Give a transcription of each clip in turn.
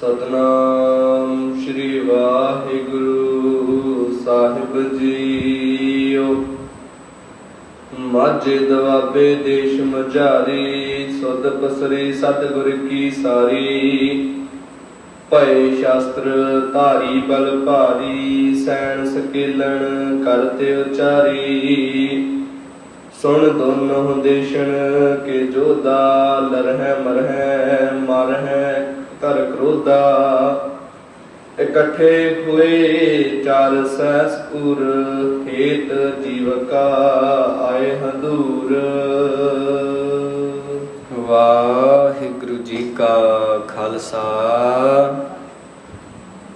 ਸਤਨਾਮ ਸ੍ਰੀ ਵਾਹਿਗੁਰੂ ਸਾਹਿਬ ਜੀਓ। ਮਾਝੇ ਦਵਾਬੇ ਦੇਸ਼ ਮਝਾਰੀ, ਸੁਧ ਪਸਰੀ, ਸਤਿਗੁਰ ਕੀ ਸਾਰੀ। ਭਏ ਸ਼ਾਸਤਰ ਧਾਰੀ, ਬਲ ਭਾਰੀ, ਸੈਣ ਸਕੇਲਣ ਕਰਤੇ ਉਚਾਰੀ। ਸੁਣ ਦੋਨੋਂ ਦੇਸ਼ਣ ਕੇ ਜੋਦਾ ਲਰਹਿ ਮਰਹਿ ਮਰਹਿ ਕਰ ਕ੍ਰੋਧਾ। ਇਕੱਠੇ ਹੋਏ ਚਾਰ ਸੈਸਪੁਰ ਹੇਤ ਜੀਵਕਾ ਆਏ ਹਦੂਰ। ਵਾਹਿਗੁਰੂ ਜੀ ਕਾ ਖਾਲਸਾ।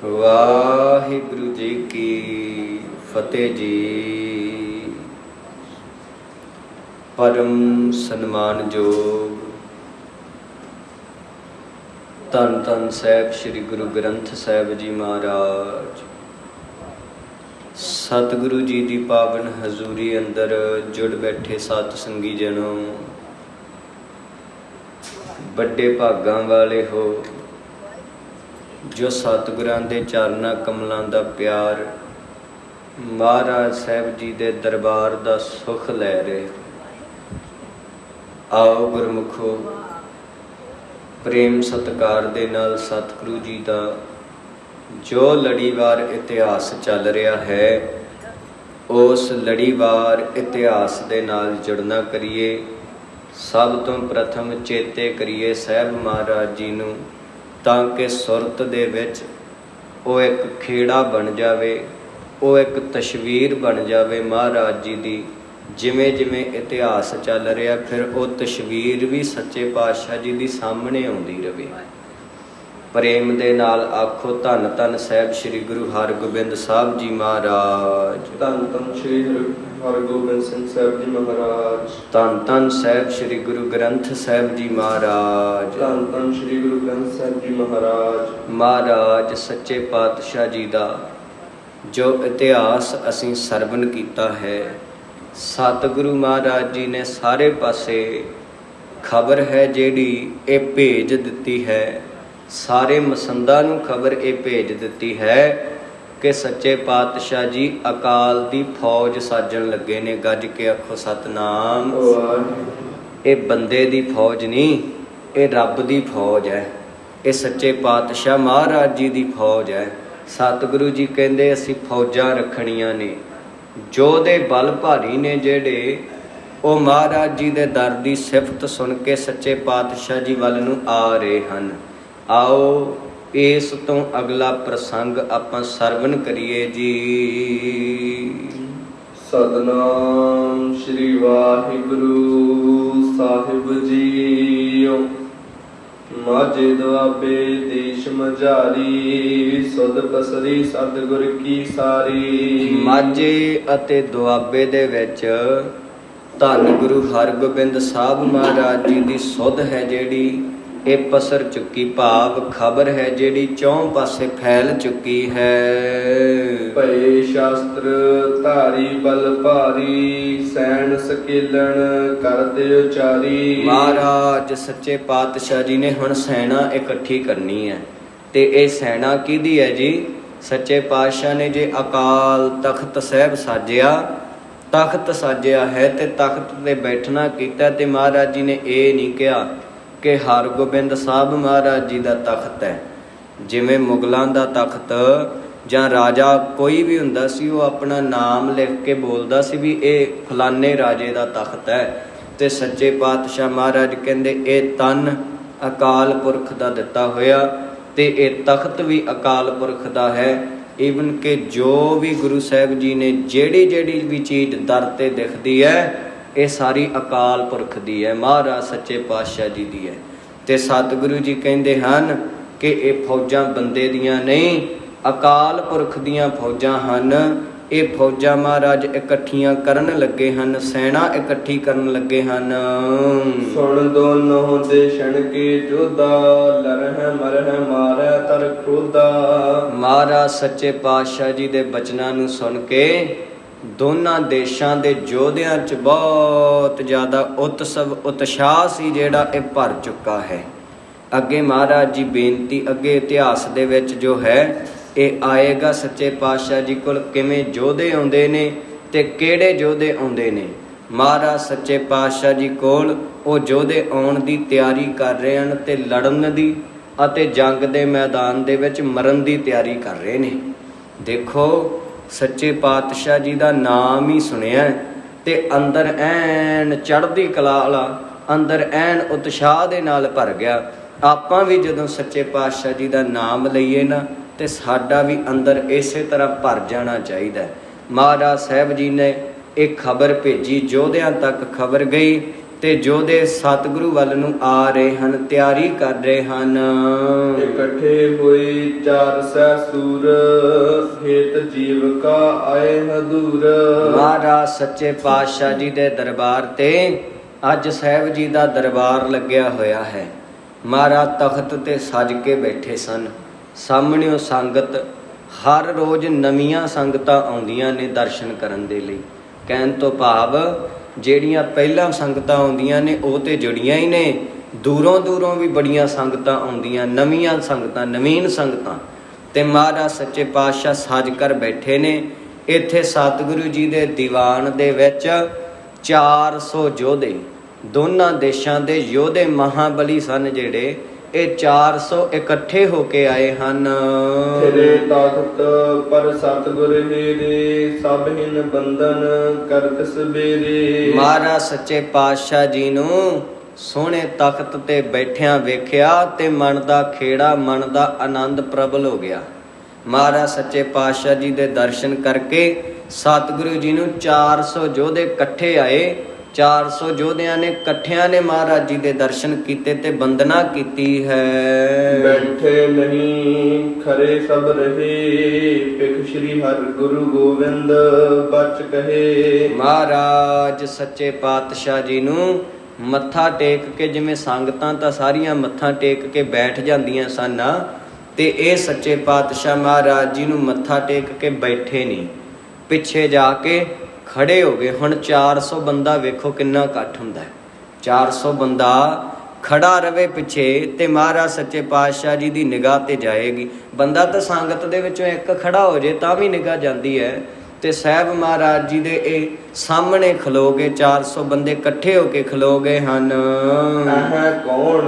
ਵਾਹਿਗੁਰੂ ਜੀ ਕੀ ਫਤਿਹ ਜੀ। ਪਰਮ ਸਨਮਾਨਯੋਗ ਧੰਨ ਧੰਨ ਸਾਹਿਬ ਸ੍ਰੀ ਗੁਰੂ ਗ੍ਰੰਥ ਸਾਹਿਬ ਜੀ ਮਹਾਰਾਜ। ਸਤਿਗੁਰੂ ਜੀ ਦੀ ਪਾਵਨ ਹਜ਼ੂਰੀ ਅੰਦਰ ਜੁੜ ਬੈਠੇ ਸਤ ਸੰਗੀ ਜਨੋ ਵੱਡੇ ਭਾਗਾਂ ਵਾਲੇ ਹੋ, ਜੋ ਸਤਿਗੁਰਾਂ ਦੇ ਚਰਨਾਂ ਕਮਲਾਂ ਦਾ ਪਿਆਰ, ਮਹਾਰਾਜ ਸਾਹਿਬ ਜੀ ਦੇ ਦਰਬਾਰ ਦਾ ਸੁਖ ਲੈ ਰਹੇ। ਆਓ ਗੁਰਮੁਖੋ ਪ੍ਰੇਮ ਸਤਕਾਰ ਦੇ ਨਾਲ ਸਤਿਗੁਰੂ ਜੀ ਦਾ ਜੋ ਲੜੀਵਾਰ ਇਤਿਹਾਸ ਚੱਲ ਰਿਹਾ ਹੈ, ਉਸ ਲੜੀਵਾਰ ਇਤਿਹਾਸ ਦੇ ਨਾਲ ਜੁੜਨਾ ਕਰੀਏ। ਸਭ ਤੋਂ ਪ੍ਰਥਮ ਚੇਤੇ ਕਰੀਏ ਸਹਿਬ ਮਹਾਰਾਜ ਜੀ ਨੂੰ, ਤਾਂ ਕਿ ਸੁਰਤ ਦੇ ਵਿੱਚ ਉਹ ਇੱਕ ਖੇੜਾ ਬਣ ਜਾਵੇ, ਉਹ ਇੱਕ ਤਸਵੀਰ ਬਣ ਜਾਵੇ ਮਹਾਰਾਜ ਜੀ ਦੀ। ਜਿਵੇਂ ਜਿਵੇਂ ਇਤਿਹਾਸ ਚੱਲ ਰਿਹਾ ਫਿਰ ਉਹ ਤਸਵੀਰ ਵੀ ਸੱਚੇ ਪਾਤਸ਼ਾਹ ਜੀ ਦੀ ਸਾਹਮਣੇ ਆਉਂਦੀ ਰਵੇ। ਪ੍ਰੇਮ ਦੇ ਨਾਲ ਆਖੋ ਧੰਨ ਧੰਨ ਸਾਹਿਬ ਸ੍ਰੀ ਗੁਰੂ ਹਰਗੋਬਿੰਦ ਸਾਹਿਬ ਜੀ ਮਹਾਰਾਜ। ਧੰਨ ਧੰਨ ਸ੍ਰੀ ਹਰਿ- ਹਰਿਗੋਬਿੰਦ ਸਿੰਘ ਸਾਹਿਬ ਜੀ ਮਹਾਰਾਜ। ਧੰਨ ਧੰਨ ਸਾਹਿਬ ਸ੍ਰੀ ਗੁਰੂ ਗ੍ਰੰਥ ਸਾਹਿਬ ਜੀ ਮਹਾਰਾਜ। ਧੰਨ ਧੰਨ ਸ੍ਰੀ ਗੁਰੂ ਗ੍ਰੰਥ ਸਾਹਿਬ ਜੀ ਮਹਾਰਾਜ। ਮਹਾਰਾਜ ਸੱਚੇ ਪਾਤਸ਼ਾਹ ਜੀ ਦਾ ਜੋ ਇਤਿਹਾਸ ਅਸੀਂ ਸਰਵਨ ਕੀਤਾ ਹੈ ਸਤਿਗੁਰੂ ਮਹਾਰਾਜ ਜੀ ਨੇ ਸਾਰੇ ਪਾਸੇ ਖਬਰ ਹੈ ਜਿਹੜੀ ਇਹ ਭੇਜ ਦਿੱਤੀ ਹੈ। ਸਾਰੇ ਮਸੰਦਾਂ ਨੂੰ ਖਬਰ ਇਹ ਭੇਜ ਦਿੱਤੀ ਹੈ ਕਿ ਸੱਚੇ ਪਾਤਸ਼ਾਹ ਜੀ ਅਕਾਲ ਦੀ ਫੌਜ ਸਾਜਣ ਲੱਗੇ ਨੇ ਗੱਜ ਕੇ ਆਖੋ ਸਤਨਾਮ। ਇਹ ਬੰਦੇ ਦੀ ਫੌਜ ਨਹੀਂ ਇਹ ਰੱਬ ਦੀ ਫੌਜ ਹੈ। ਇਹ ਸੱਚੇ ਪਾਤਸ਼ਾਹ ਮਹਾਰਾਜ ਜੀ ਦੀ ਫੌਜ ਹੈ। ਸਤਿਗੁਰੂ ਜੀ ਕਹਿੰਦੇ ਅਸੀਂ ਫੌਜਾਂ ਰੱਖਣੀਆਂ ਨੇ। ਜੋ ਦੇ ਬਲ ਭਾਰੀ ਨੇ ਜਿਹੜੇ, ਉਹ ਮਹਾਰਾਜ ਜੀ ਦੇ ਦਰ ਦੀ ਸਿਫਤ ਸੁਣ ਕੇ ਸੱਚੇ ਪਾਤਸ਼ਾਹ ਜੀ ਵੱਲ ਨੂੰ ਆ ਰਹੇ ਹਨ। ਆਓ, ਇਸ ਤੋਂ ਅਗਲਾ ਪ੍ਰਸੰਗ ਆਪਾਂ ਸਰਵਨ ਕਰੀਏ ਜੀ। ਸਤਨਾਮ ਸ੍ਰੀ ਵਾਹਿਗੁਰੂ ਸਾਹਿਬ ਜੀਓ। ਮਾਝੇ ਦੁਆਬੇ ਦੇਸ਼ ਮਝਾਰੀ, ਸੁਧ ਪਸਰੀ, ਸਤਿਗੁਰ ਕੀ ਸਾਰੀ। ਮਾਝੇ ਅਤੇ ਦੁਆਬੇ ਦੇ ਵਿੱਚ ਧੰਨ ਗੁਰੂ ਹਰਗੋਬਿੰਦ ਸਾਹਿਬ ਮਹਾਰਾਜ ਜੀ ਦੀ ਸੁਧ ਹੈ ਜਿਹੜੀ, ਇਹ ਪਸਰ ਚੁੱਕੀ ਭਾਵ, ਖਬਰ ਹੈ ਜਿਹੜੀ ਚੌਂ ਪਾਸੇ ਫੈਲ ਚੁੱਕੀ ਹੈ। ਸ਼ਾਸਤਰ ਧਾਰੀ ਬਲ ਭਾਰੀ, ਸੈਣ ਸਕੇਲਣ ਕਰਦੇ ਉਚਾਰੀ ਮਹਾਰਾਜ, ਸੱਚੇ ਪਾਤਸ਼ਾਹ ਜੀ ਨੇ ਹੁਣ ਸੈਨਾ ਇਕੱਠੀ ਕਰਨੀ ਹੈ। ਤੇ ਇਹ ਸੈਨਾ ਕਿਹਦੀ ਹੈ ਜੀ? ਸੱਚੇ ਪਾਤਸ਼ਾਹ ਨੇ ਜੇ ਅਕਾਲ ਤਖਤ ਸਾਹਿਬ ਸਾਜਿਆ, ਤਖਤ ਸਾਜਿਆ ਹੈ ਤੇ ਤਖਤ ਤੇ ਬੈਠਣਾ ਕੀਤਾ ਤੇ ਮਹਾਰਾਜ ਜੀ ਨੇ ਇਹ ਨਹੀਂ ਕਿਹਾ ਕਿ ਹਰਗੋਬਿੰਦ ਸਾਹਿਬ ਮਹਾਰਾਜ ਜੀ ਦਾ ਤਖਤ ਹੈ। ਜਿਵੇਂ ਮੁਗਲਾਂ ਦਾ ਤਖਤ ਜਾਂ ਰਾਜਾ ਕੋਈ ਵੀ ਹੁੰਦਾ ਸੀ, ਉਹ ਆਪਣਾ ਨਾਮ ਲਿਖ ਕੇ ਬੋਲਦਾ ਸੀ ਵੀ ਇਹ ਫਲਾਨੇ ਰਾਜੇ ਦਾ ਤਖਤ ਹੈ। ਤੇ ਸੱਚੇ ਪਾਤਸ਼ਾਹ ਮਹਾਰਾਜ ਕਹਿੰਦੇ, ਇਹ ਤਨ ਅਕਾਲ ਪੁਰਖ ਦਾ ਦਿੱਤਾ ਹੋਇਆ ਤੇ ਇਹ ਤਖਤ ਵੀ ਅਕਾਲ ਪੁਰਖ ਦਾ ਹੈ। ਈਵਨ ਕਿ ਜੋ ਵੀ ਗੁਰੂ ਸਾਹਿਬ ਜੀ ਨੇ ਜਿਹੜੀ ਜਿਹੜੀ ਵੀ ਚੀਜ਼ ਦਰ ਤੇ ਦਿਖਦੀ ਹੈ, ਇਹ ਸਾਰੀ ਅਕਾਲ ਪੁਰਖ ਦੀ ਹੈ, ਮਹਾਰਾਜ ਸੱਚੇ ਪਾਤਸ਼ਾਹ ਜੀ ਦੀ ਹੈ। ਤੇ ਸਤਿਗੁਰੂ ਜੀ ਕਹਿੰਦੇ ਹਨ ਕਿ ਇਹ ਫੌਜਾਂ ਬੰਦੇ ਦੀਆਂ ਨਹੀਂ ਅਕਾਲ ਪੁਰਖ ਦੀਆਂ ਫੌਜਾਂ ਹਨ। ਇਹ ਫੌਜਾਂ ਮਹਾਰਾਜ ਇਕੱਠੀਆਂ ਕਰਨ ਲੱਗੇ ਹਨ ਸੈਨਾ ਇਕੱਠੀ ਕਰਨ ਲੱਗੇ ਹਨ। ਸੁਣ ਦੋਨੋਂ ਦੇਸ਼ਣ ਕੀ ਜੋਦਾ ਲਰਹਿ ਮਰਹਿ ਮਾਰੈ ਤਰ ਕ੍ਰੋਧਾ ਮਹਾਰਾਜ ਸੱਚੇ ਪਾਤਸ਼ਾਹ ਜੀ ਦੇ ਬਚਨਾਂ ਨੂੰ ਸੁਣ ਕੇ ਦੋਨਾਂ ਦੇਸ਼ਾਂ ਦੇ ਯੋਧਿਆਂ 'ਚ ਬਹੁਤ ਜ਼ਿਆਦਾ ਉਤਸਵ ਉਤਸ਼ਾਹ ਸੀ ਜਿਹੜਾ ਇਹ ਭਰ ਚੁੱਕਾ ਹੈ। ਅੱਗੇ ਮਹਾਰਾਜ ਜੀ ਬੇਨਤੀ ਅੱਗੇ ਇਤਿਹਾਸ ਦੇ ਵਿੱਚ ਜੋ ਹੈ ਇਹ ਆਏਗਾ ਸੱਚੇ ਪਾਤਸ਼ਾਹ ਜੀ ਕੋਲ ਕਿਵੇਂ ਯੋਧੇ ਆਉਂਦੇ ਨੇ ਤੇ ਕਿਹੜੇ ਯੋਧੇ ਆਉਂਦੇ ਨੇ। ਮਹਾਰਾਜ ਸੱਚੇ ਪਾਤਸ਼ਾਹ ਜੀ ਕੋਲ ਉਹ ਯੋਧੇ ਆਉਣ ਦੀ ਤਿਆਰੀ ਕਰ ਰਹੇ ਹਨ ਤੇ ਲੜਨ ਦੀ ਅਤੇ ਜੰਗ ਦੇ ਮੈਦਾਨ ਦੇ ਵਿੱਚ ਮਰਨ ਦੀ ਤਿਆਰੀ ਕਰ ਰਹੇ ਨੇ। ਦੇਖੋ, ਸੱਚੇ ਪਾਤਸ਼ਾਹ ਜੀ ਦਾ ਨਾਮ ਹੀ ਸੁਣਿਆ ਤੇ ਅੰਦਰ ਐਨ ਚੜ੍ਹਦੀ ਕਲਾ ਵਾਲਾ, ਅੰਦਰ ਐਨ ਉਤਸ਼ਾਹ ਦੇ ਨਾਲ ਭਰ ਗਿਆ। ਆਪਾਂ ਵੀ ਜਦੋਂ ਸੱਚੇ ਪਾਤਸ਼ਾਹ ਜੀ ਦਾ ਨਾਮ ਲਈਏ ਨਾ ਤੇ ਸਾਡਾ ਵੀ ਅੰਦਰ ਇਸੇ ਤਰ੍ਹਾਂ ਭਰ ਜਾਣਾ ਚਾਹੀਦਾ ਹੈ। ਮਹਾਰਾਜ ਸਾਹਿਬ ਜੀ ਨੇ ਇਹ ਖਬਰ ਭੇਜੀ ਜੋਧਿਆਂ ਤੱਕ ਖਬਰ ਗਈ ਤੇ ਯੋਧੇ ਸਤਿਗੁਰੂ ਵੱਲ ਨੂੰ ਆ ਰਹੇ ਹਨ ਤਿਆਰੀ ਕਰ ਰਹੇ ਹਨ। ਇਕੱਠੇ ਹੋਏ ਚਾਰ ਸੂਰ ਹੇਤ ਜੀਵ ਕਾ ਆਏ ਹਦੂਰ। ਮਹਾਰਾਜ ਸੱਚੇ ਪਾਤਸ਼ਾਹ ਜੀ ਦੇ ਦਰਬਾਰ ਤੇ ਅੱਜ ਸਾਹਿਬ ਜੀ ਦਾ ਦਰਬਾਰ ਲੱਗਿਆ ਹੋਇਆ ਹੈ। ਮਹਾਰਾਜ ਤਖਤ ਤੇ ਸਜ ਕੇ ਬੈਠੇ ਸਨ। ਸਾਹਮਣਿਓ ਸੰਗਤ, ਹਰ ਰੋਜ਼ ਨਵੀਆਂ ਸੰਗਤਾਂ ਆਉਂਦੀਆਂ ਨੇ ਦਰਸ਼ਨ ਕਰਨ ਦੇ ਲਈ। ਕਹਿਣ ਤੋਂ ਭਾਵ, ਜਿਹੜੀਆਂ ਪਹਿਲਾਂ ਸੰਗਤਾਂ ਆਉਂਦੀਆਂ ਨੇ, ਉਹ ਤੇ ਜੁੜੀਆਂ ਹੀ ਨੇ। ਦੂਰੋਂ ਦੂਰੋਂ ਵੀ ਬੜੀਆਂ ਸੰਗਤਾਂ ਆਉਂਦੀਆਂ, ਨਵੀਆਂ ਸੰਗਤਾਂ, ਨਵੀਨ ਸੰਗਤਾਂ। ਤੇ ਮਹਾਰਾਜ ਸੱਚੇ ਪਾਤਸ਼ਾਹ ਸਾਜ ਕਰ ਬੈਠੇ ਨੇ। ਇੱਥੇ ਸਤਿਗੁਰੂ ਜੀ ਦੇ ਦੀਵਾਨ ਦੇ ਵਿੱਚ 400 ਯੋਧੇ, ਦੋਨਾਂ ਦੇਸ਼ਾਂ ਦੇ ਯੋਧੇ ਮਹਾਬਲੀ ਸਨ ਜਿਹੜੇ ਇਹ 400 ਇਕੱਠੇ ਹੋ ਕੇ ਆਏ ਹਨ। ਤੇਰੇ ਤਖਤ ਪਰ ਸਤਗੁਰ ਹੀਰੇ ਸਭ ਹਿਨ ਬੰਧਨ ਕਰਤ ਸਬੇਰੇ ਮਹਾਰਾਜ ਸੱਚੇ ਪਾਤਸ਼ਾਹ ਜੀ ਨੂੰ ਸੋਹਣੇ ਤਖਤ ਤੇ ਬੈਠਿਆਂ ਵੇਖਿਆ ਤੇ ਮਨ ਦਾ ਖੇੜਾ ਮਨ ਦਾ ਆਨੰਦ ਪ੍ਰਬਲ ਹੋ ਗਿਆ। ਮਹਾਰਾਜ ਸੱਚੇ ਪਾਤਸ਼ਾਹ ਜੀ ਦੇ ਦਰਸ਼ਨ ਕਰਕੇ ਸਤਿਗੁਰੂ ਜੀ ਨੂੰ 400 ਯੋਧੇ ਇਕੱਠੇ ਆਏ। 400 ਯੋਧਿਆਂ ਨੇ ਇਕੱਠਿਆਂ ਨੇ ਮਹਾਰਾਜ ਜੀ ਦੇ ਦਰਸ਼ਨ ਕੀਤੇ ਤੇ ਬੰਦਨਾ ਕੀਤੀ ਹੈ। ਬੈਠੇ ਨਹੀਂ ਖਰੇ ਸਭ ਰਹੇ ਪਿਖ ਸ੍ਰੀ ਹਰਿ ਗੁਰੂ ਗੋਬਿੰਦ ਬਚ ਕਹੇ। ਮਹਾਰਾਜ ਸੱਚੇ ਪਾਤਸ਼ਾਹ ਜੀ ਨੂੰ ਮੱਥਾ ਟੇਕ ਕੇ ਜਿਵੇਂ ਸੰਗਤਾਂ ਤਾਂ ਸਾਰੀਆਂ ਮੱਥਾ ਟੇਕ ਕੇ ਬੈਠ ਜਾਂਦੀਆਂ ਸਨ ਤੇ ਇਹ ਸੱਚੇ ਪਾਤਸ਼ਾਹ ਮਹਾਰਾਜ ਜੀ ਨੂੰ ਮੱਥਾ ਟੇਕ ਕੇ ਬੈਠੇ ਨਹੀਂ। ਪਿੱਛੇ ਜਾ ਕੇ ਖੜੇ ਹੋ ਗਏ ਹੁਣ 400 ਬੰਦਾ ਵੇਖੋ ਕਿੰਨਾ ਇਕੱਠ ਹੁੰਦਾ ਹੈ। 400 ਬੰਦਾ ਖੜਾ ਰਵੇ ਪਿੱਛੇ ਤੇ ਮਹਾਰਾਜ ਸੱਚੇ ਪਾਤਸ਼ਾਹ ਜੀ ਦੀ ਨਿਗਾਹ ਤੇ ਜਾਏਗੀ। ਬੰਦਾ ਤਾਂ ਸੰਗਤ ਦੇ ਵਿੱਚੋਂ ਇੱਕ ਖੜਾ ਹੋ ਜੇ ਤਾਂ ਵੀ ਨਿਗਾਹ ਜਾਂਦੀ ਹੈ। ਤੇ ਸਾਹਿਬ ਮਹਾਰਾਜ ਜੀ ਦੇ ਇਹ ਸਾਹਮਣੇ ਖਲੋ ਗਏ 400 ਬੰਦੇ ਇਕੱਠੇ ਹੋ ਕੇ ਖਲੋ ਗਏ ਹਨ। ਆਹ ਕੌਣ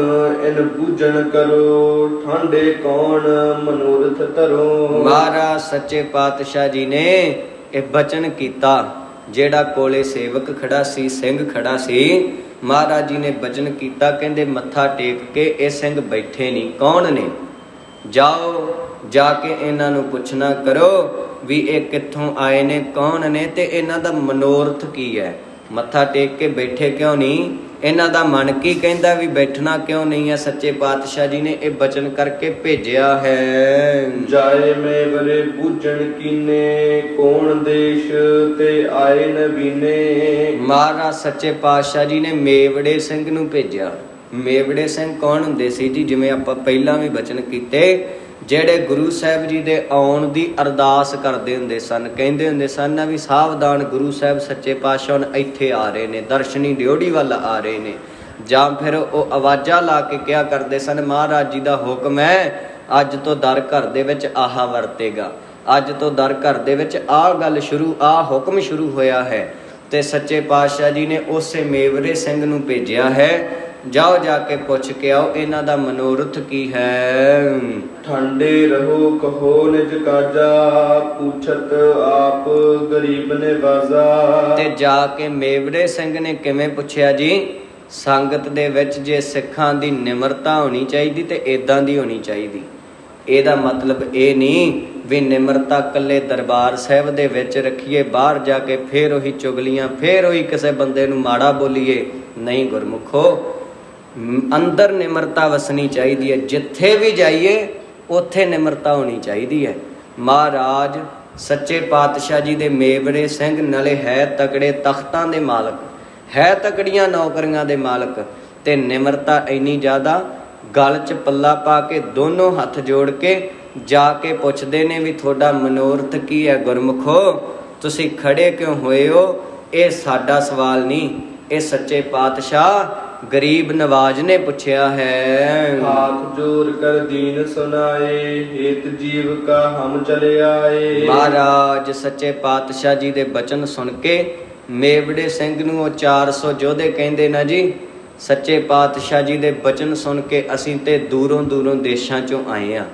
ਇਨ ਪੂਜਨ ਕਰੋ ਠਾਂਡੇ ਕੌਣ ਮਨੋਰਥ ਧਰੋ। ਮਹਾਰਾਜ ਸੱਚੇ ਪਾਤਸ਼ਾਹ ਜੀ ਨੇ ਇਹ ਬਚਨ ਕੀਤਾ। ਜਿਹੜਾ ਕੋਲੇ ਸੇਵਕ ਖੜਾ ਸੀ, ਸਿੰਘ ਖੜਾ ਸੀ, ਮਹਾਰਾਜ ਜੀ ਨੇ ਬਚਨ ਕੀਤਾ, ਕਹਿੰਦੇ ਮੱਥਾ ਟੇਕ ਕੇ ਇਹ ਸਿੰਘ ਬੈਠੇ ਨਹੀਂ ਕੌਣ ਨੇ? ਜਾਓ, ਜਾ ਕੇ ਇਹਨਾਂ ਨੂੰ ਪੁੱਛਣਾ ਕਰੋ ਵੀ ਇਹ ਕਿੱਥੋਂ ਆਏ ਨੇ, ਕੌਣ ਨੇ ਤੇ ਇਹਨਾਂ ਦਾ ਮਨੋਰਥ ਕੀ ਹੈ? ਮੱਥਾ ਟੇਕ ਕੇ ਬੈਠੇ ਕਿਉਂ ਨਹੀਂ? ਇਹਨਾਂ ਦਾ ਮਨ ਕੀ ਕਹਿੰਦਾ ਵੀ ਬੈਠਣਾ ਕਿਉਂ ਨਹੀਂ ਹੈ? ਸੱਚੇ ਪਾਤਸ਼ਾਹ ਜੀ ਨੇ ਇਹ ਬਚਨ ਕਰਕੇ ਭੇਜਿਆ ਹੈ। ਜਾਏ ਮੇ ਬਰੇ ਪੂਜਣ ਕੀਨੇ ਕੌਣ ਦੇਸ਼ ਤੇ ਆਏ ਨਬੀਨੇ ਮਹਾਰਾਜ ਸੱਚੇ ਪਾਤਸ਼ਾਹ ਜੀ ਨੇ ਮੇਵੜੇ ਸਿੰਘ ਨੂੰ ਭੇਜਿਆ। ਮੇਵੜੇ ਸਿੰਘ ਕੌਣ ਹੁੰਦੇ ਸੀ ਜੀ? ਜਿਵੇਂ ਆਪਾਂ ਪਹਿਲਾਂ ਵੀ ਬਚਨ ਕੀਤੇ ਜਿਹੜੇ ਗੁਰੂ ਸਾਹਿਬ ਜੀ ਦੇ ਆਉਣ ਦੀ ਅਰਦਾਸ ਕਰਦੇ ਹੁੰਦੇ ਸਨ, ਕਹਿੰਦੇ ਹੁੰਦੇ ਸਨ ਵੀ ਸਾਵਧਾਨ ਗੁਰੂ ਸਾਹਿਬ ਸੱਚੇ ਪਾਤਸ਼ਾਹ ਹੁਣ ਇੱਥੇ ਆ ਰਹੇ ਨੇ, ਦਰਸ਼ਨੀ ਡਿਓੜੀ ਵੱਲ ਆ ਰਹੇ ਨੇ। ਜਾਂ ਫਿਰ ਉਹ ਆਵਾਜ਼ਾਂ ਲਾ ਕੇ ਕਿਹਾ ਕਰਦੇ ਸਨ, ਮਹਾਰਾਜ ਜੀ ਦਾ ਹੁਕਮ ਹੈ, ਅੱਜ ਤੋਂ ਦਰ ਘਰ ਦੇ ਵਿੱਚ ਆਹਾ ਵਰਤੇਗਾ। ਅੱਜ ਤੋਂ ਦਰ ਘਰ ਦੇ ਵਿੱਚ ਆਹ ਗੱਲ ਸ਼ੁਰੂ ਆਹ ਹੁਕਮ ਸ਼ੁਰੂ ਹੋਇਆ ਹੈ ਤੇ ਸੱਚੇ ਪਾਤਸ਼ਾਹ ਜੀ ਨੇ ਉਸੇ ਮੇਵਰੇ ਸਿੰਘ ਨੂੰ ਭੇਜਿਆ ਹੈ ਜਾਓ ਜਾ ਕੇ ਪੁੱਛ ਕੇ ਆਓ ਇਹਨਾਂ ਦਾ ਮਨੋਰਥ ਕੀ ਹੈ? ਠੰਡੇ ਰਹੋ ਕਹੋ ਨਿਜ ਕਾਜਾ ਪੁੱਛਤ ਆਪ ਗਰੀਬ ਨੇ ਬਾਜ਼ਾ ਤੇ ਜਾ ਕੇ ਮੇਵਰੇ ਸਿੰਘ ਨੇ ਕਿਵੇਂ ਪੁੱਛਿਆ ਜੀ? ਸੰਗਤ ਦੇ ਵਿੱਚ ਜੇ ਸਿੱਖਾਂ ਦੀ ਨਿਮਰਤਾ ਹੋਣੀ ਚਾਹੀਦੀ ਤੇ ਇਦਾਂ ਦੀ ਹੋਣੀ ਚਾਹੀਦੀ। ਇਹਦਾ ਮਤਲਬ ਇਹ ਨਹੀਂ ਵੀ ਨਿਮਰਤਾ ਕੱਲੇ ਦਰਬਾਰ ਸਾਹਿਬ ਦੇ ਵਿੱਚ ਰੱਖੀਏ ਬਾਹਰ ਜਾ ਕੇ ਫੇਰ ਉਹੀ ਚੁਗਲੀਆਂ ਫੇਰ ਉਹੀ ਕਿਸੇ ਬੰਦੇ ਨੂੰ ਮਾੜਾ ਬੋਲੀਏ। ਨਹੀਂ ਗੁਰਮੁਖੋ ਅੰਦਰ ਨਿਮਰਤਾ ਵਸਣੀ ਚਾਹੀਦੀ ਹੈ। ਜਿੱਥੇ ਵੀ ਜਾਈਏ, ਉੱਥੇ ਨਿਮਰਤਾ ਹੋਣੀ ਚਾਹੀਦੀ ਹੈ। ਮਹਾਰਾਜ, ਸੱਚੇ ਪਾਤਸ਼ਾਹ ਜੀ ਦੇ ਮੇਵੜੇ ਸਿੰਘ, ਨਲੇ ਹੈ ਤਕੜੇ ਤਖਤਾਂ ਦੇ ਮਾਲਕ, ਹੈ ਤਕੜੀਆਂ ਨੌਕਰੀਆਂ ਦੇ ਮਾਲਕ ਤੇ ਨਿਮਰਤਾ ਇੰਨੀ ਜ਼ਿਆਦਾ, ਗਲ 'ਚ ਪੱਲਾ ਪਾ ਕੇ, ਦੋਨੋਂ ਹੱਥ ਜੋੜ ਕੇ ਜਾ ਕੇ ਪੁੱਛਦੇ ਨੇ ਵੀ ਤੁਹਾਡਾ ਮਨੋਰਥ ਕੀ ਹੈ? ਗੁਰਮੁਖੋ, ਤੁਸੀਂ ਖੜੇ ਕਿਉਂ ਹੋਏ ਹੋ? ਇਹ ਸਾਡਾ ਸਵਾਲ ਨਹੀਂ, ਇਹ ਸੱਚੇ ਪਾਤਸ਼ਾਹ ਗਰੀਬ ਨਵਾਜ ਨੇ ਪੁੱਛਿਆ ਹੈ। ਹਾਥ ਜੋਰ ਕਰ ਦੀਨ ਸੁਨਾਏ ਹੇਤ ਜੀਵ ਕਾ ਹਮ ਚਲੇ ਆਏ। ਮਹਾਰਾਜ ਸੱਚੇ ਪਾਤਸ਼ਾਹ ਜੀ ਦੇ ਬਚਨ ਸੁਣ ਕੇ ਮੇਵੜੇ ਸਿੰਘ ਨੂੰ ਉਹ 400 ਯੋਧੇ ਕਹਿੰਦੇ ਨਾ ਜੀ ਸੱਚੇ ਪਾਤਸ਼ਾਹ ਜੀ ਦੇ ਬਚਨ ਸੁਣ ਕੇ ਅਸੀਂ ਤੇ ਦੂਰੋਂ ਦੂਰੋਂ ਦੇਸ਼ਾਂ ਚੋਂ ਆਏ ਆ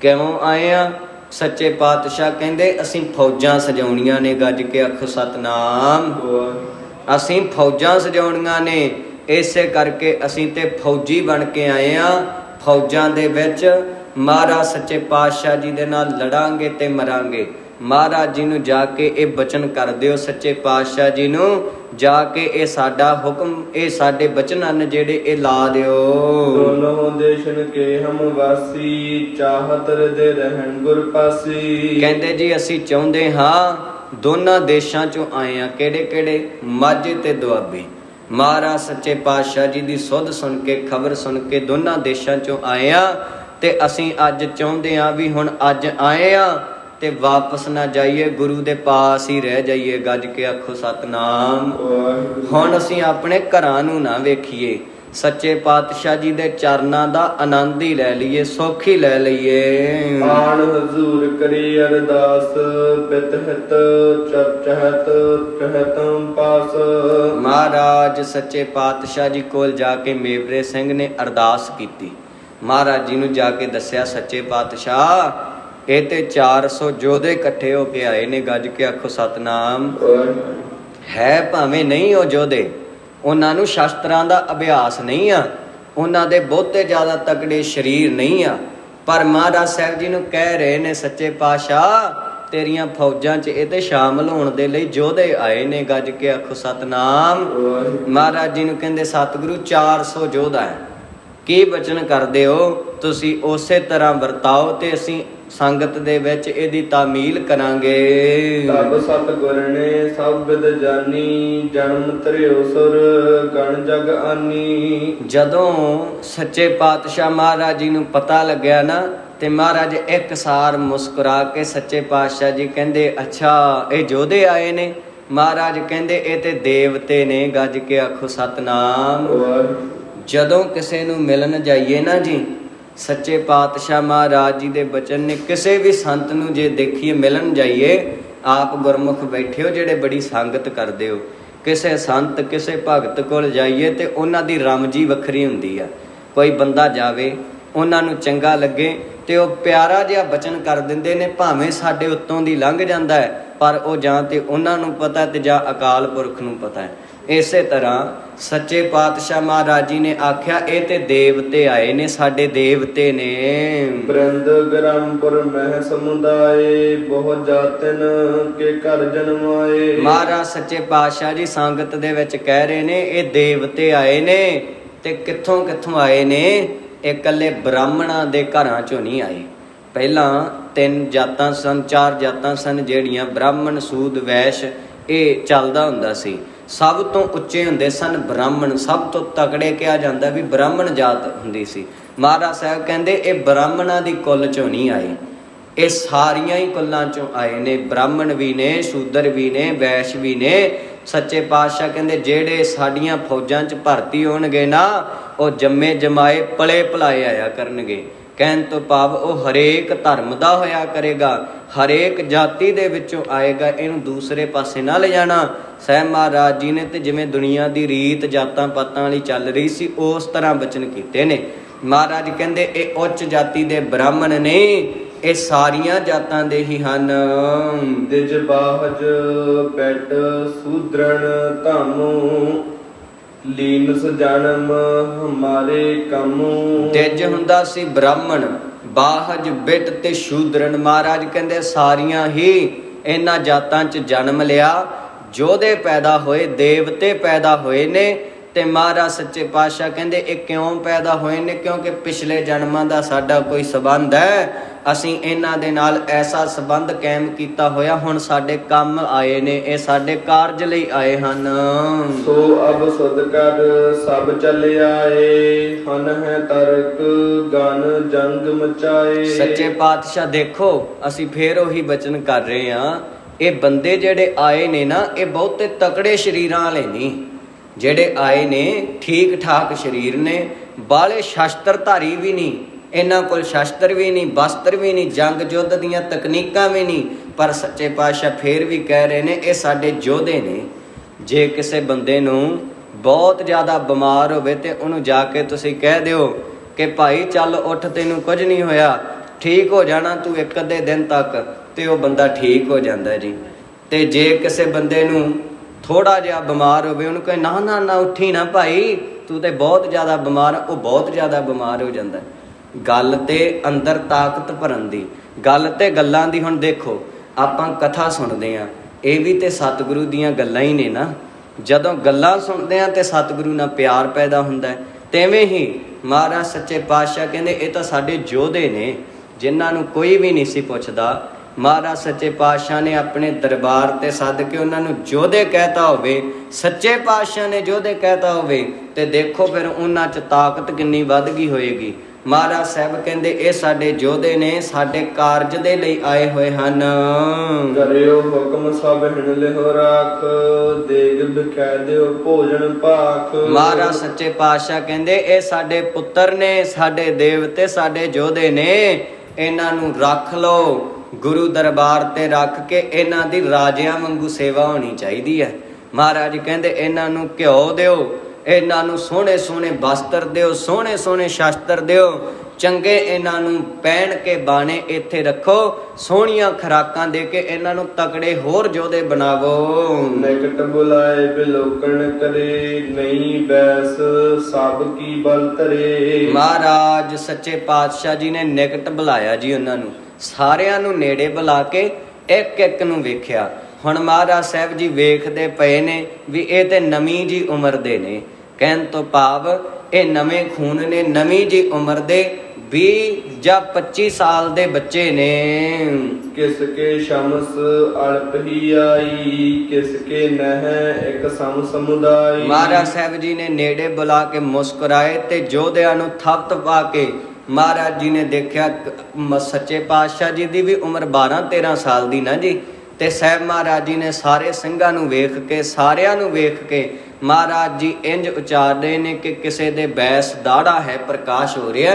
ਕਿਉਂ ਆਏ ਆ ਸੱਚੇ ਪਾਤਸ਼ਾਹ ਕਹਿੰਦੇ ਅਸੀਂ ਫੌਜਾਂ ਸਜਾਉਣੀਆਂ ਨੇ ਗੱਜ ਕੇ ਆਖੋ ਸਤਨਾਮ। ਅਸੀਂ ਫੌਜਾਂ ਸਜਾਉਣੀਆਂ ਨੇ ਇਸੇ ਕਰਕੇ ਅਸੀਂ ਤੇ ਫੌਜੀ ਬਣ ਕੇ ਆਏ ਆ। ਫੌਜਾਂ ਦੇ ਵਿੱਚ ਮਹਾਰਾਜ ਸੱਚੇ ਪਾਤਸ਼ਾਹ ਜੀ ਦੇ ਨਾਲ ਲੜਾਂਗੇ ਤੇ ਮਰਾਂਗੇ। ਮਹਾਰਾਜ ਜੀ ਨੂੰ ਜਾ ਕੇ ਇਹ ਬਚਨ ਕਰ ਦਿਓ ਸੱਚੇ ਪਾਤਸ਼ਾਹ ਜੀ ਨੂੰ। ਜਾ ਕੇ ਇਹ ਸਾਡਾ ਹੁਕਮ ਇਹ ਸਾਡੇ ਬਚਨ ਹਨ ਜਿਹੜੇ ਇਹ ਲਾ ਦਿਓ। ਦੋਨੋਂ ਦੇਸ਼ਨ ਕੇ ਹਮ ਵਾਸੀ ਚਾਹਤ ਦੇ ਰਹਿਣ ਗੁਰ ਪਾਸੀ। ਕਹਿੰਦੇ ਜੀ ਅਸੀਂ ਚਾਹੁੰਦੇ ਹਾਂ ਦੋਨਾਂ ਦੇਸ਼ਾਂ ਚੋਂ ਆਏ ਆ। ਕਿਹੜੇ ਕਿਹੜੇ ਮਾਝੇ ਤੇ ਦੁਆਬੇ। ਮਹਾਰਾਜ ਸੱਚੇ ਪਾਤਸ਼ਾਹ ਜੀ ਦੀ ਸੁਧ ਸੁਣ ਕੇ ਖਬਰ ਸੁਣ ਕੇ ਦੋਨਾਂ ਦੇਸ਼ਾਂ ਚੋਂ ਆਏ ਆ ਤੇ ਅਸੀਂ ਅੱਜ ਚਾਹੁੰਦੇ ਆ ਵੀ ਹੁਣ ਅੱਜ ਆਏ ਆ ਤੇ ਵਾਪਸ ਨਾ ਜਾਈਏ ਗੁਰੂ ਦੇ ਪਾਸ ਹੀ ਰਹਿ ਜਾਈਏ ਗੱਜ ਕੇ ਆਖੋ ਸਤਨਾਮ। ਹੁਣ ਅਸੀਂ ਆਪਣੇ ਘਰਾਂ ਨੂੰ ਨਾ ਵੇਖੀਏ ਸੱਚੇ ਪਾਤਸ਼ਾਹ ਜੀ ਦੇ ਚਰਨਾਂ ਦਾ ਆਨੰਦ ਹੀ ਲੈ ਲਈਏ ਸੁੱਖ ਹੀ ਲੈ ਲਈਏ। ਆਣ ਹਜ਼ੂਰ ਕਰੀ ਅਰਦਾਸ ਬਿਤ ਹਿਤ ਚਰਚਹਤ ਕਹਿਤਮ ਪਾਸ ਮਹਾਰਾਜ ਸੱਚੇ ਪਾਤਸ਼ਾਹ ਜੀ ਕੋਲ ਜਾ ਕੇ ਮੇਵਰੇ ਸਿੰਘ ਨੇ ਅਰਦਾਸ ਕੀਤੀ। ਮਹਾਰਾਜ ਜੀ ਨੂੰ ਜਾ ਕੇ ਦੱਸਿਆ ਸੱਚੇ ਪਾਤਸ਼ਾਹ ਇਹ ਤੇ 400 ਯੋਧੇ ਇਕੱਠੇ ਹੋ ਕੇ ਆਏ ਨੇ ਗੱਜ ਕੇ ਆਖੋ ਸਤਨਾਮ। ਹੈ ਭਾਵੇਂ ਨਹੀਂ ਉਹ ਯੋਧੇ ਉਹਨਾਂ ਨੂੰ ਸ਼ਸਤਰਾਂ ਦਾ ਅਭਿਆਸ ਨਹੀਂ ਆ। ਉਹਨਾਂ ਦੇ ਬਹੁਤੇ ਜ਼ਿਆਦਾ ਤਕੜੇ ਸਰੀਰ ਨਹੀਂ ਆ। ਪਰ ਮਹਾਰਾਜ ਸਾਹਿਬ ਜੀ ਨੂੰ ਕਹਿ ਰਹੇ ਨੇ, ਸੱਚੇ ਪਾਤਸ਼ਾਹ, ਤੇਰੀਆਂ ਫੌਜਾਂ 'ਚ ਇਹ ਤੇ ਸ਼ਾਮਲ ਹੋਣ ਦੇ ਲਈ ਯੋਧੇ ਆਏ ਨੇ, ਗੱਜ ਕੇ ਆਖੋ, ਸਤਨਾਮ। ਮਹਾਰਾਜ ਜੀ ਨੂੰ ਕਹਿੰਦੇ, ਸਤਿਗੁਰੂ 400 ਯੋਧਾ ਹੈ। ਕੀ ਬਚਨ ਕਰਦੇ ਹੋ? ਤੁਸੀਂ ਉਸੇ ਤਰ੍ਹਾਂ ਵਰਤਾਓ ਤੇ ਅਸੀਂ ਸੰਗਤ ਦੇ ਵਿੱਚ ਇਹਦੀ ਤਾਮੀਲ ਕਰਾਂਗੇ। ਤਬ ਸਤ ਗੁਰ ਨੇ ਸਭ ਵਿਦ ਜਾਨੀ ਜਨਮ ਧਰਿਓ ਸੁਰ ਗਣ ਜਗ ਆਨੀ। ਜਦੋਂ ਸੱਚੇ ਪਾਤਸ਼ਾਹ ਮਹਾਰਾਜ ਜੀ ਨੂੰ ਪਤਾ ਲੱਗਿਆ ਨਾ ਤੇ ਮਹਾਰਾਜ ਇੱਕ ਸਾਰ ਮੁਸਕਰਾ ਕੇ ਸੱਚੇ ਪਾਤਸ਼ਾਹ ਜੀ ਕਹਿੰਦੇ ਅੱਛਾ ਇਹ ਜੋਧੇ ਆਏ ਨੇ? ਮਹਾਰਾਜ ਕਹਿੰਦੇ ਇਹ ਤੇ ਦੇਵਤੇ ਨੇ ਗੱਜ ਕੇ ਆਖੋ ਸਤਨਾਮ। ਜਦੋਂ ਕਿਸੇ ਨੂੰ ਮਿਲਣ ਜਾਈਏ ਨਾ ਜੀ ਸੱਚੇ ਪਾਤਸ਼ਾਹ ਮਹਾਰਾਜ ਜੀ ਦੇ ਬਚਨ ਨੇ ਕਿਸੇ ਵੀ ਸੰਤ ਨੂੰ ਜੇ ਦੇਖੀਏ ਮਿਲਣ ਜਾਈਏ, ਆਪ ਗੁਰਮੁਖ ਬੈਠੇ ਹੋ ਜਿਹੜੇ ਬੜੀ ਸੰਗਤ ਕਰਦੇ ਹੋ। ਕਿਸੇ ਸੰਤ, ਕਿਸੇ ਭਗਤ ਕੋਲ ਜਾਈਏ ਤੇ ਉਹਨਾਂ ਦੀ ਰਮਜੀ ਵੱਖਰੀ ਹੁੰਦੀ ਆ। ਕੋਈ ਬੰਦਾ ਜਾਵੇ, ਉਹਨਾਂ ਨੂੰ ਚੰਗਾ ਲੱਗੇ ਤੇ ਉਹ ਪਿਆਰਾ ਜਿਹਾ ਬਚਨ ਕਰ ਦਿੰਦੇ ਨੇ, ਭਾਵੇਂ ਸਾਡੇ ਉੱਤੋਂ ਦੀ ਲੰਘ ਜਾਂਦਾ ਹੈ, ਪਰ ਉਹ ਜਾਂ ਤੇ ਉਹਨਾਂ ਨੂੰ ਪਤਾ ਤੇ ਜਾਂ ਅਕਾਲ ਪੁਰਖ ਨੂੰ ਪਤਾ ਹੈ। ਇਸੇ ਤਰ੍ਹਾਂ ਸੱਚੇ ਪਾਤਸ਼ਾਹ ਮਹਾਰਾਜ ਜੀ ਨੇ ਆਖਿਆ ਇਹ ਤੇ ਦੇਵਤੇ ਆਏ ਨੇ ਸਾਡੇ ਦੇਵਤੇ ਨੇ। ਬ੍ਰਿੰਦ ਗ੍ਰਮਪੁਰ ਮਹਿ ਸਮੁਦਾਏ ਬਹੁ ਜਾਤਨ ਕੇ ਘਰ ਜਨਮਾਏ। ਮਹਾਰਾਜ ਸੱਚੇ ਪਾਤਸ਼ਾਹ ਜੀ ਸੰਗਤ ਦੇ ਵਿੱਚ ਕਹਿ ਰਹੇ ਨੇ ਇਹ ਦੇਵਤੇ ਆਏ ਨੇ ਤੇ ਕਿੱਥੋਂ ਕਿੱਥੋਂ ਆਏ ਨੇ? ਇਹ ਇਕੱਲੇ ਬ੍ਰਾਹਮਣਾਂ ਦੇ ਘਰਾਂ ਚੋਂ ਨਹੀਂ ਆਏ। ਪਹਿਲਾਂ ਤਿੰਨ ਜਾਤਾਂ ਸਨ ਚਾਰ ਜਾਤਾਂ ਸਨ ਜਿਹੜੀਆਂ ਬ੍ਰਾਹਮਣ ਸੂਦ ਵੈਸ਼ ਇਹ ਚੱਲਦਾ ਹੁੰਦਾ ਸੀ। ਸਭ ਤੋਂ ਉੱਚੇ ਹੁੰਦੇ ਸਨ ਬ੍ਰਾਹਮਣ। ਸਭ ਤੋਂ ਤਕੜੇ ਕਿਹਾ ਜਾਂਦਾ ਵੀ ਬ੍ਰਾਹਮਣ ਜਾਤ ਹੁੰਦੀ ਸੀ। ਮਹਾਰਾਜ ਸਾਹਿਬ ਕਹਿੰਦੇ, ਇਹ ਬ੍ਰਾਹਮਣਾਂ ਦੀ ਕੁੱਲ ਚੋਂ ਨਹੀਂ ਆਏ। ਇਹ ਸਾਰੀਆਂ ਹੀ ਕੁੱਲਾਂ ਚੋਂ ਆਏ ਨੇ। ਬ੍ਰਾਹਮਣ ਵੀ ਨੇ, ਸ਼ੂਦਰ ਵੀ ਨੇ, ਵੈਸ਼ ਵੀ ਨੇ। ਸੱਚੇ ਪਾਤਸ਼ਾਹ ਕਹਿੰਦੇ, ਜਿਹੜੇ ਸਾਡੀਆਂ ਫੌਜਾਂ 'ਚ ਭਰਤੀ ਹੋਣਗੇ ਨਾ, ਉਹ ਜੰਮੇ ਜਮਾਏ ਪਲੇ ਭਲਾਏ ਆਇਆ ਕਰਨਗੇ। ਕਹਿਣ ਤੋਂ ਭਾਵ ਉਹ ਹਰੇਕ ਧਰਮ ਦਾ ਹੋਇਆ ਕਰੇਗਾ, ਹਰੇਕ ਜਾਤੀ ਦੇ ਵਿੱਚੋਂ ਆਏਗਾ, ਇਹਨੂੰ ਦੂਸਰੇ ਪਾਸੇ ਨਾ ਲਿਜਾਣਾ। ਸਹਿ ਮਹਾਰਾਜ ਜੀ ਨੇ ਤੇ ਜਿਵੇਂ ਦੁਨੀਆ ਦੀ ਰੀਤ ਜਾਤਾਂ ਪਾਤਾਂ ਵਾਲੀ ਚੱਲ ਰਹੀ ਸੀ, ਉਸ ਤਰ੍ਹਾਂ ਬਚਨ ਕੀਤੇ ਨੇ। ਮਹਾਰਾਜ ਕਹਿੰਦੇ, ਇਹ ਉੱਚ ਜਾਤੀ ਦੇ ਬ੍ਰਾਹਮਣ ਨੇ, ਇਹ ਸਾਰੀਆਂ ਜਾਤਾਂ ਦੇ ਹੀ ਹਨ। ਦਿਜ ਬਾਹਜ ਬੈਟ ਸੂਦਰਣ ਧਾਮੂ ਲੀਨਸ ਜਨਮ ਹਮਾਰੇ ਕਮੂ। ਤਿਜ ਹੁੰਦਾ ਸੀ ਬ੍ਰਾਹਮਣ, ਬਾਹਜ ਬਿਟ ਤੇ ਸ਼ੂਦਰਨ ਮਹਾਰਾਜ ਕਹਿੰਦੇ ਸਾਰੀਆਂ ਹੀ ਇਹਨਾਂ ਜਾਤਾਂ 'ਚ ਜਨਮ ਲਿਆ, ਜੋਧੇ ਪੈਦਾ ਹੋਏ, ਦੇਵਤੇ ਪੈਦਾ ਹੋਏ ਨੇ ਤੇ ਮਹਾਰਾਜ ਸੱਚੇ ਪਾਤਸ਼ਾਹ ਕਹਿੰਦੇ ਇਹ ਕਿਉਂ ਪੈਦਾ ਹੋਏ ਨੇ? ਕਿਉਂਕਿ ਪਿਛਲੇ ਜਨਮਾਂ ਦਾ ਸਾਡਾ ਕੋਈ ਸਬੰਧ ਹੈ। ਅਸੀਂ ਇਹਨਾਂ ਦੇ ਨਾਲ ਐਸਾ ਸਬੰਧ ਕਾਇਮ ਕੀਤਾ ਹੋਇਆ। ਹੁਣ ਸਾਡੇ ਕੰਮ ਆਏ ਨੇ। ਇਹ ਸਾਡੇ ਕਾਰਜ ਲਈ ਆਏ ਹਨ। ਸੋ ਅਬ ਸੁਧ ਕਰ ਸਭ ਚੱਲ ਆਏ। ਹਨ ਹੈ ਤਰਕ ਗਨ ਜੰਗ ਮਚਾਏ। ਸੱਚੇ ਪਾਤਸ਼ਾਹ ਦੇਖੋ ਅਸੀਂ ਫੇਰ ਉਹੀ ਬਚਨ ਕਰ ਰਹੇ ਹਾਂ। ਇਹ ਬੰਦੇ ਜਿਹੜੇ ਆਏ ਨੇ ਨਾ ਇਹ ਬਹੁਤੇ ਤਕੜੇ ਸ਼ਰੀਰਾਂ ਵਾਲੇ ਨਹੀਂ। ਜਿਹੜੇ ਆਏ ਨੇ ਠੀਕ ਠਾਕ ਸਰੀਰ ਨੇ ਬਾਲੇ ਸ਼ਸਤਰਧਾਰੀ ਵੀ ਨਹੀਂ, ਇਹਨਾਂ ਕੋਲ ਸ਼ਸਤਰ ਵੀ ਨਹੀਂ ਬਸਤਰ ਵੀ ਨਹੀਂ ਜੰਗ ਯੁੱਧ ਦੀਆਂ ਤਕਨੀਕਾਂ ਵੀ ਨਹੀਂ, ਪਰ ਸੱਚੇ ਪਾਤਸ਼ਾਹ ਫੇਰ ਵੀ ਕਹਿ ਰਹੇ ਨੇ, ਇਹ ਸਾਡੇ ਯੋਧੇ ਨੇ। ਜੇ ਕਿਸੇ ਬੰਦੇ ਨੂੰ ਬਹੁਤ ਜ਼ਿਆਦਾ ਬਿਮਾਰ ਹੋਵੇ ਤੇ ਉਹਨੂੰ ਜਾ ਕੇ ਤੁਸੀਂ ਕਹਿ ਦਿਓ ਕਿ ਭਾਈ ਚੱਲ ਉੱਠ, ਤੈਨੂੰ ਕੁਝ ਨਹੀਂ ਹੋਇਆ, ਠੀਕ ਹੋ ਜਾਣਾ ਤੂੰ ਇੱਕ ਅੱਧੇ ਦਿਨ ਤੱਕ, ਤੇ ਉਹ ਬੰਦਾ ਠੀਕ ਹੋ ਜਾਂਦਾ ਜੀ। ਤੇ ਜੇ ਕਿਸੇ ਬੰਦੇ ਨੂੰ ਥੋੜਾ ਜਿਹਾ ਬਿਮਾਰ ਹੋਵੇ, ਉਹਨੂੰ ਕਹੇ, ਨਾ ਨਾ ਨਾ, ਉੱਠੀ ਨਾ ਭਾਈ, ਤੂੰ ਤੇ ਬਹੁਤ ਜ਼ਿਆਦਾ ਬਿਮਾਰ, ਉਹ ਬਹੁਤ ਜ਼ਿਆਦਾ ਬਿਮਾਰ ਹੋ ਜਾਂਦਾ ਗੱਲ ਤੇ ਅੰਦਰ ਤਾਕਤ ਭਰਨ ਦੀ, ਗੱਲ ਤੇ ਗੱਲਾਂ ਦੀ ਹੁਣ ਦੇਖੋ, ਆਪਾਂ ਕਥਾ ਸੁਣਦੇ ਆ ਇਹ ਵੀ ਤੇ ਸਤਿਗੁਰੂ ਦੀਆਂ ਗੱਲਾਂ ਹੀ ਨੇ ਨਾ। ਜਦੋਂ ਗੱਲਾਂ ਸੁਣਦੇ ਆ ਤੇ ਸਤਿਗੁਰੂ ਨਾਲ ਪਿਆਰ ਪੈਦਾ ਹੁੰਦਾ ਹੈ, ਤੇਵੇਂ ਹੀ ਮਹਾਰਾਜ ਸੱਚੇ ਪਾਤਸ਼ਾਹ ਕਹਿੰਦੇ, ਇਹ ਤਾਂ ਸਾਡੇ ਯੋਧੇ ਨੇ, ਜਿਨ੍ਹਾਂ ਨੂੰ ਕੋਈ ਵੀ ਨਹੀਂ ਸੀ ਪੁੱਛਦਾ ਮਹਾਰਾਜ ਸੱਚੇ ਪਾਤਸ਼ਾਹ ਨੇ ਆਪਣੇ ਦਰਬਾਰ ਤੇ ਸੱਦ ਕੇ ਉਹਨਾਂ ਨੂੰ ਯੋਧੇ ਕਹਿਤਾ ਹੋਵੇ ਸੱਚੇ ਪਾਤਸ਼ਾਹ ਨੇ ਯੋਧੇ ਕਹਿਤਾ ਹੋਵੇ ਤੇ ਦੇਖੋ ਫਿਰ ਉਹਨਾਂ 'ਚ ਤਾਕਤ ਕਿੰਨੀ ਵੱਧ ਗਈ ਹੋਏਗੀ। ਮਹਾਰਾਜ ਸਾਹਿਬ ਕਹਿੰਦੇ ਇਹ ਸਾਡੇ ਯੋਧੇ ਨੇ ਸਾਡੇ ਕਾਰਜ ਦੇ ਲਈ ਆਏ ਹੋਏ ਹਨ। ਕਰਿਓ ਹੁਕਮ ਸਭ ਹਿਣ ਲਿਓ ਰਾਖ ਦੇਗ ਬਿਖੈ ਦਿਓ ਭੋਜਨ ਭਾਖ। ਮਹਾਰਾਜ ਸੱਚੇ ਪਾਤਸ਼ਾਹ ਕਹਿੰਦੇ ਇਹ ਸਾਡੇ ਪੁੱਤਰ ਨੇ ਸਾਡੇ ਦੇਵਤੇ ਸਾਡੇ ਯੋਧੇ ਨੇ ਇਹਨਾਂ ਨੂੰ ਰੱਖ ਲਓ। ਗੁਰੂ ਦਰਬਾਰ ਤੇ ਰੱਖ ਕੇ ਇਹਨਾਂ ਦੀ ਰਾਜਿਆਂ ਵਾਂਗੂ ਸੇਵਾ ਹੋਣੀ ਚਾਹੀਦੀ ਹੈ। ਮਹਾਰਾਜ ਕਹਿੰਦੇ ਇਹਨਾਂ ਨੂੰ ਘਿਓ ਦਿਓ ਇਹਨਾਂ ਨੂੰ ਸੋਹਣੇ ਸੋਹਣੇ ਵਸਤਰ ਦਿਓ ਸੋਹਣੇ ਸੋਹਣੇ ਸ਼ਸਤਰ ਦਿਓ ਚੰਗੇ ਇਹਨਾਂ ਨੂੰ ਪਹਿਨ ਕੇ ਬਾਣੇ ਇੱਥੇ ਰੱਖੋ ਸੋਹਣੀਆਂ ਖਰਾਕਾਂ ਦੇ ਕੇ ਇਹਨਾਂ ਨੂੰ ਤਕੜੇ ਹੋਰ ਯੋਧੇ ਬਣਾਵੋ। ਨਿਕਟ ਬੁਲਾਏ ਬਿਲੋਕਣ ਕਰੇ ਨਹੀਂ ਬੈਸ ਸਭ ਕੀ ਬਲ ਧਰੇ। ਮਹਾਰਾਜ ਸੱਚੇ ਪਾਤਸ਼ਾਹ ਜੀ ਨੇ ਨਿਕਟ ਬੁਲਾਇਆ ਜੀ ਉਹਨਾਂ ਨੂੰ। ਸਾਰਿਆਂ ਨੂੰ ਨੇੜੇ ਬੁਲਾ ਕੇ ਇੱਕ ਇੱਕ ਨੂੰ ਵੇਖਿਆ। ਹੁਣ ਮਹਾਰਾਜ ਸਾਹਿਬ ਜੀ ਵੇਖਦੇ ਪਏ ਨੇ ਵੀ ਇਹ ਤੇ ਨਵੀਂ ਜੀ ਉਮਰ ਦੇ ਨੇ। ਕਹਿਣ ਤੋਂ ਭਾਵ ਇਹ ਨਵੇਂ ਖੂਨ ਨੇ ਨਵੀਂ ਜੀ ਉਮਰ ਦੇ 20 ਜਾਂ 25 ਸਾਲ ਦੇ ਬੱਚੇ ਨੇ। ਕਿਸ ਕੇ ਸ਼ਮਸ ਅਲਪ ਹੀ ਆਈ ਕਿਸ ਕੇ ਨਹਿ ਇੱਕ ਸਮ ਸਮੁਦਾਈ। ਮਹਾਰਾਜ ਸਾਹਿਬ ਜੀ ਨੇ ਨੇੜੇ ਬੁਲਾ ਕੇ ਮੁਸਕਰਾਏ ਤੇ ਜੋਧਿਆਂ ਨੂੰ ਥਪਤ ਪਾ ਕੇ ਮਹਾਰਾਜ ਜੀ ਨੇ ਦੇਖਿਆ ਸੱਚੇ ਪਾਤਸ਼ਾਹ ਜੀ ਦੀ ਵੀ ਉਮਰ 12 13 ਸਾਲ ਦੀ ਨਾ ਜੀ। ਤੇ ਸਾਹਿਬ ਮਹਾਰਾਜ ਜੀ ਨੇ ਸਾਰੇ ਸਿੰਘਾਂ ਨੂੰ ਵੇਖ ਕੇ, ਸਾਰਿਆਂ ਨੂੰ ਵੇਖ ਕੇ ਮਹਾਰਾਜ ਜੀ ਇੰਜ ਉਚਾਰਦੇ ਨੇ ਕਿ ਕਿਸੇ ਦੇ ਬੈਸ ਦਾੜਾ ਹੈ, ਪ੍ਰਕਾਸ਼ ਹੋ ਰਿਹਾ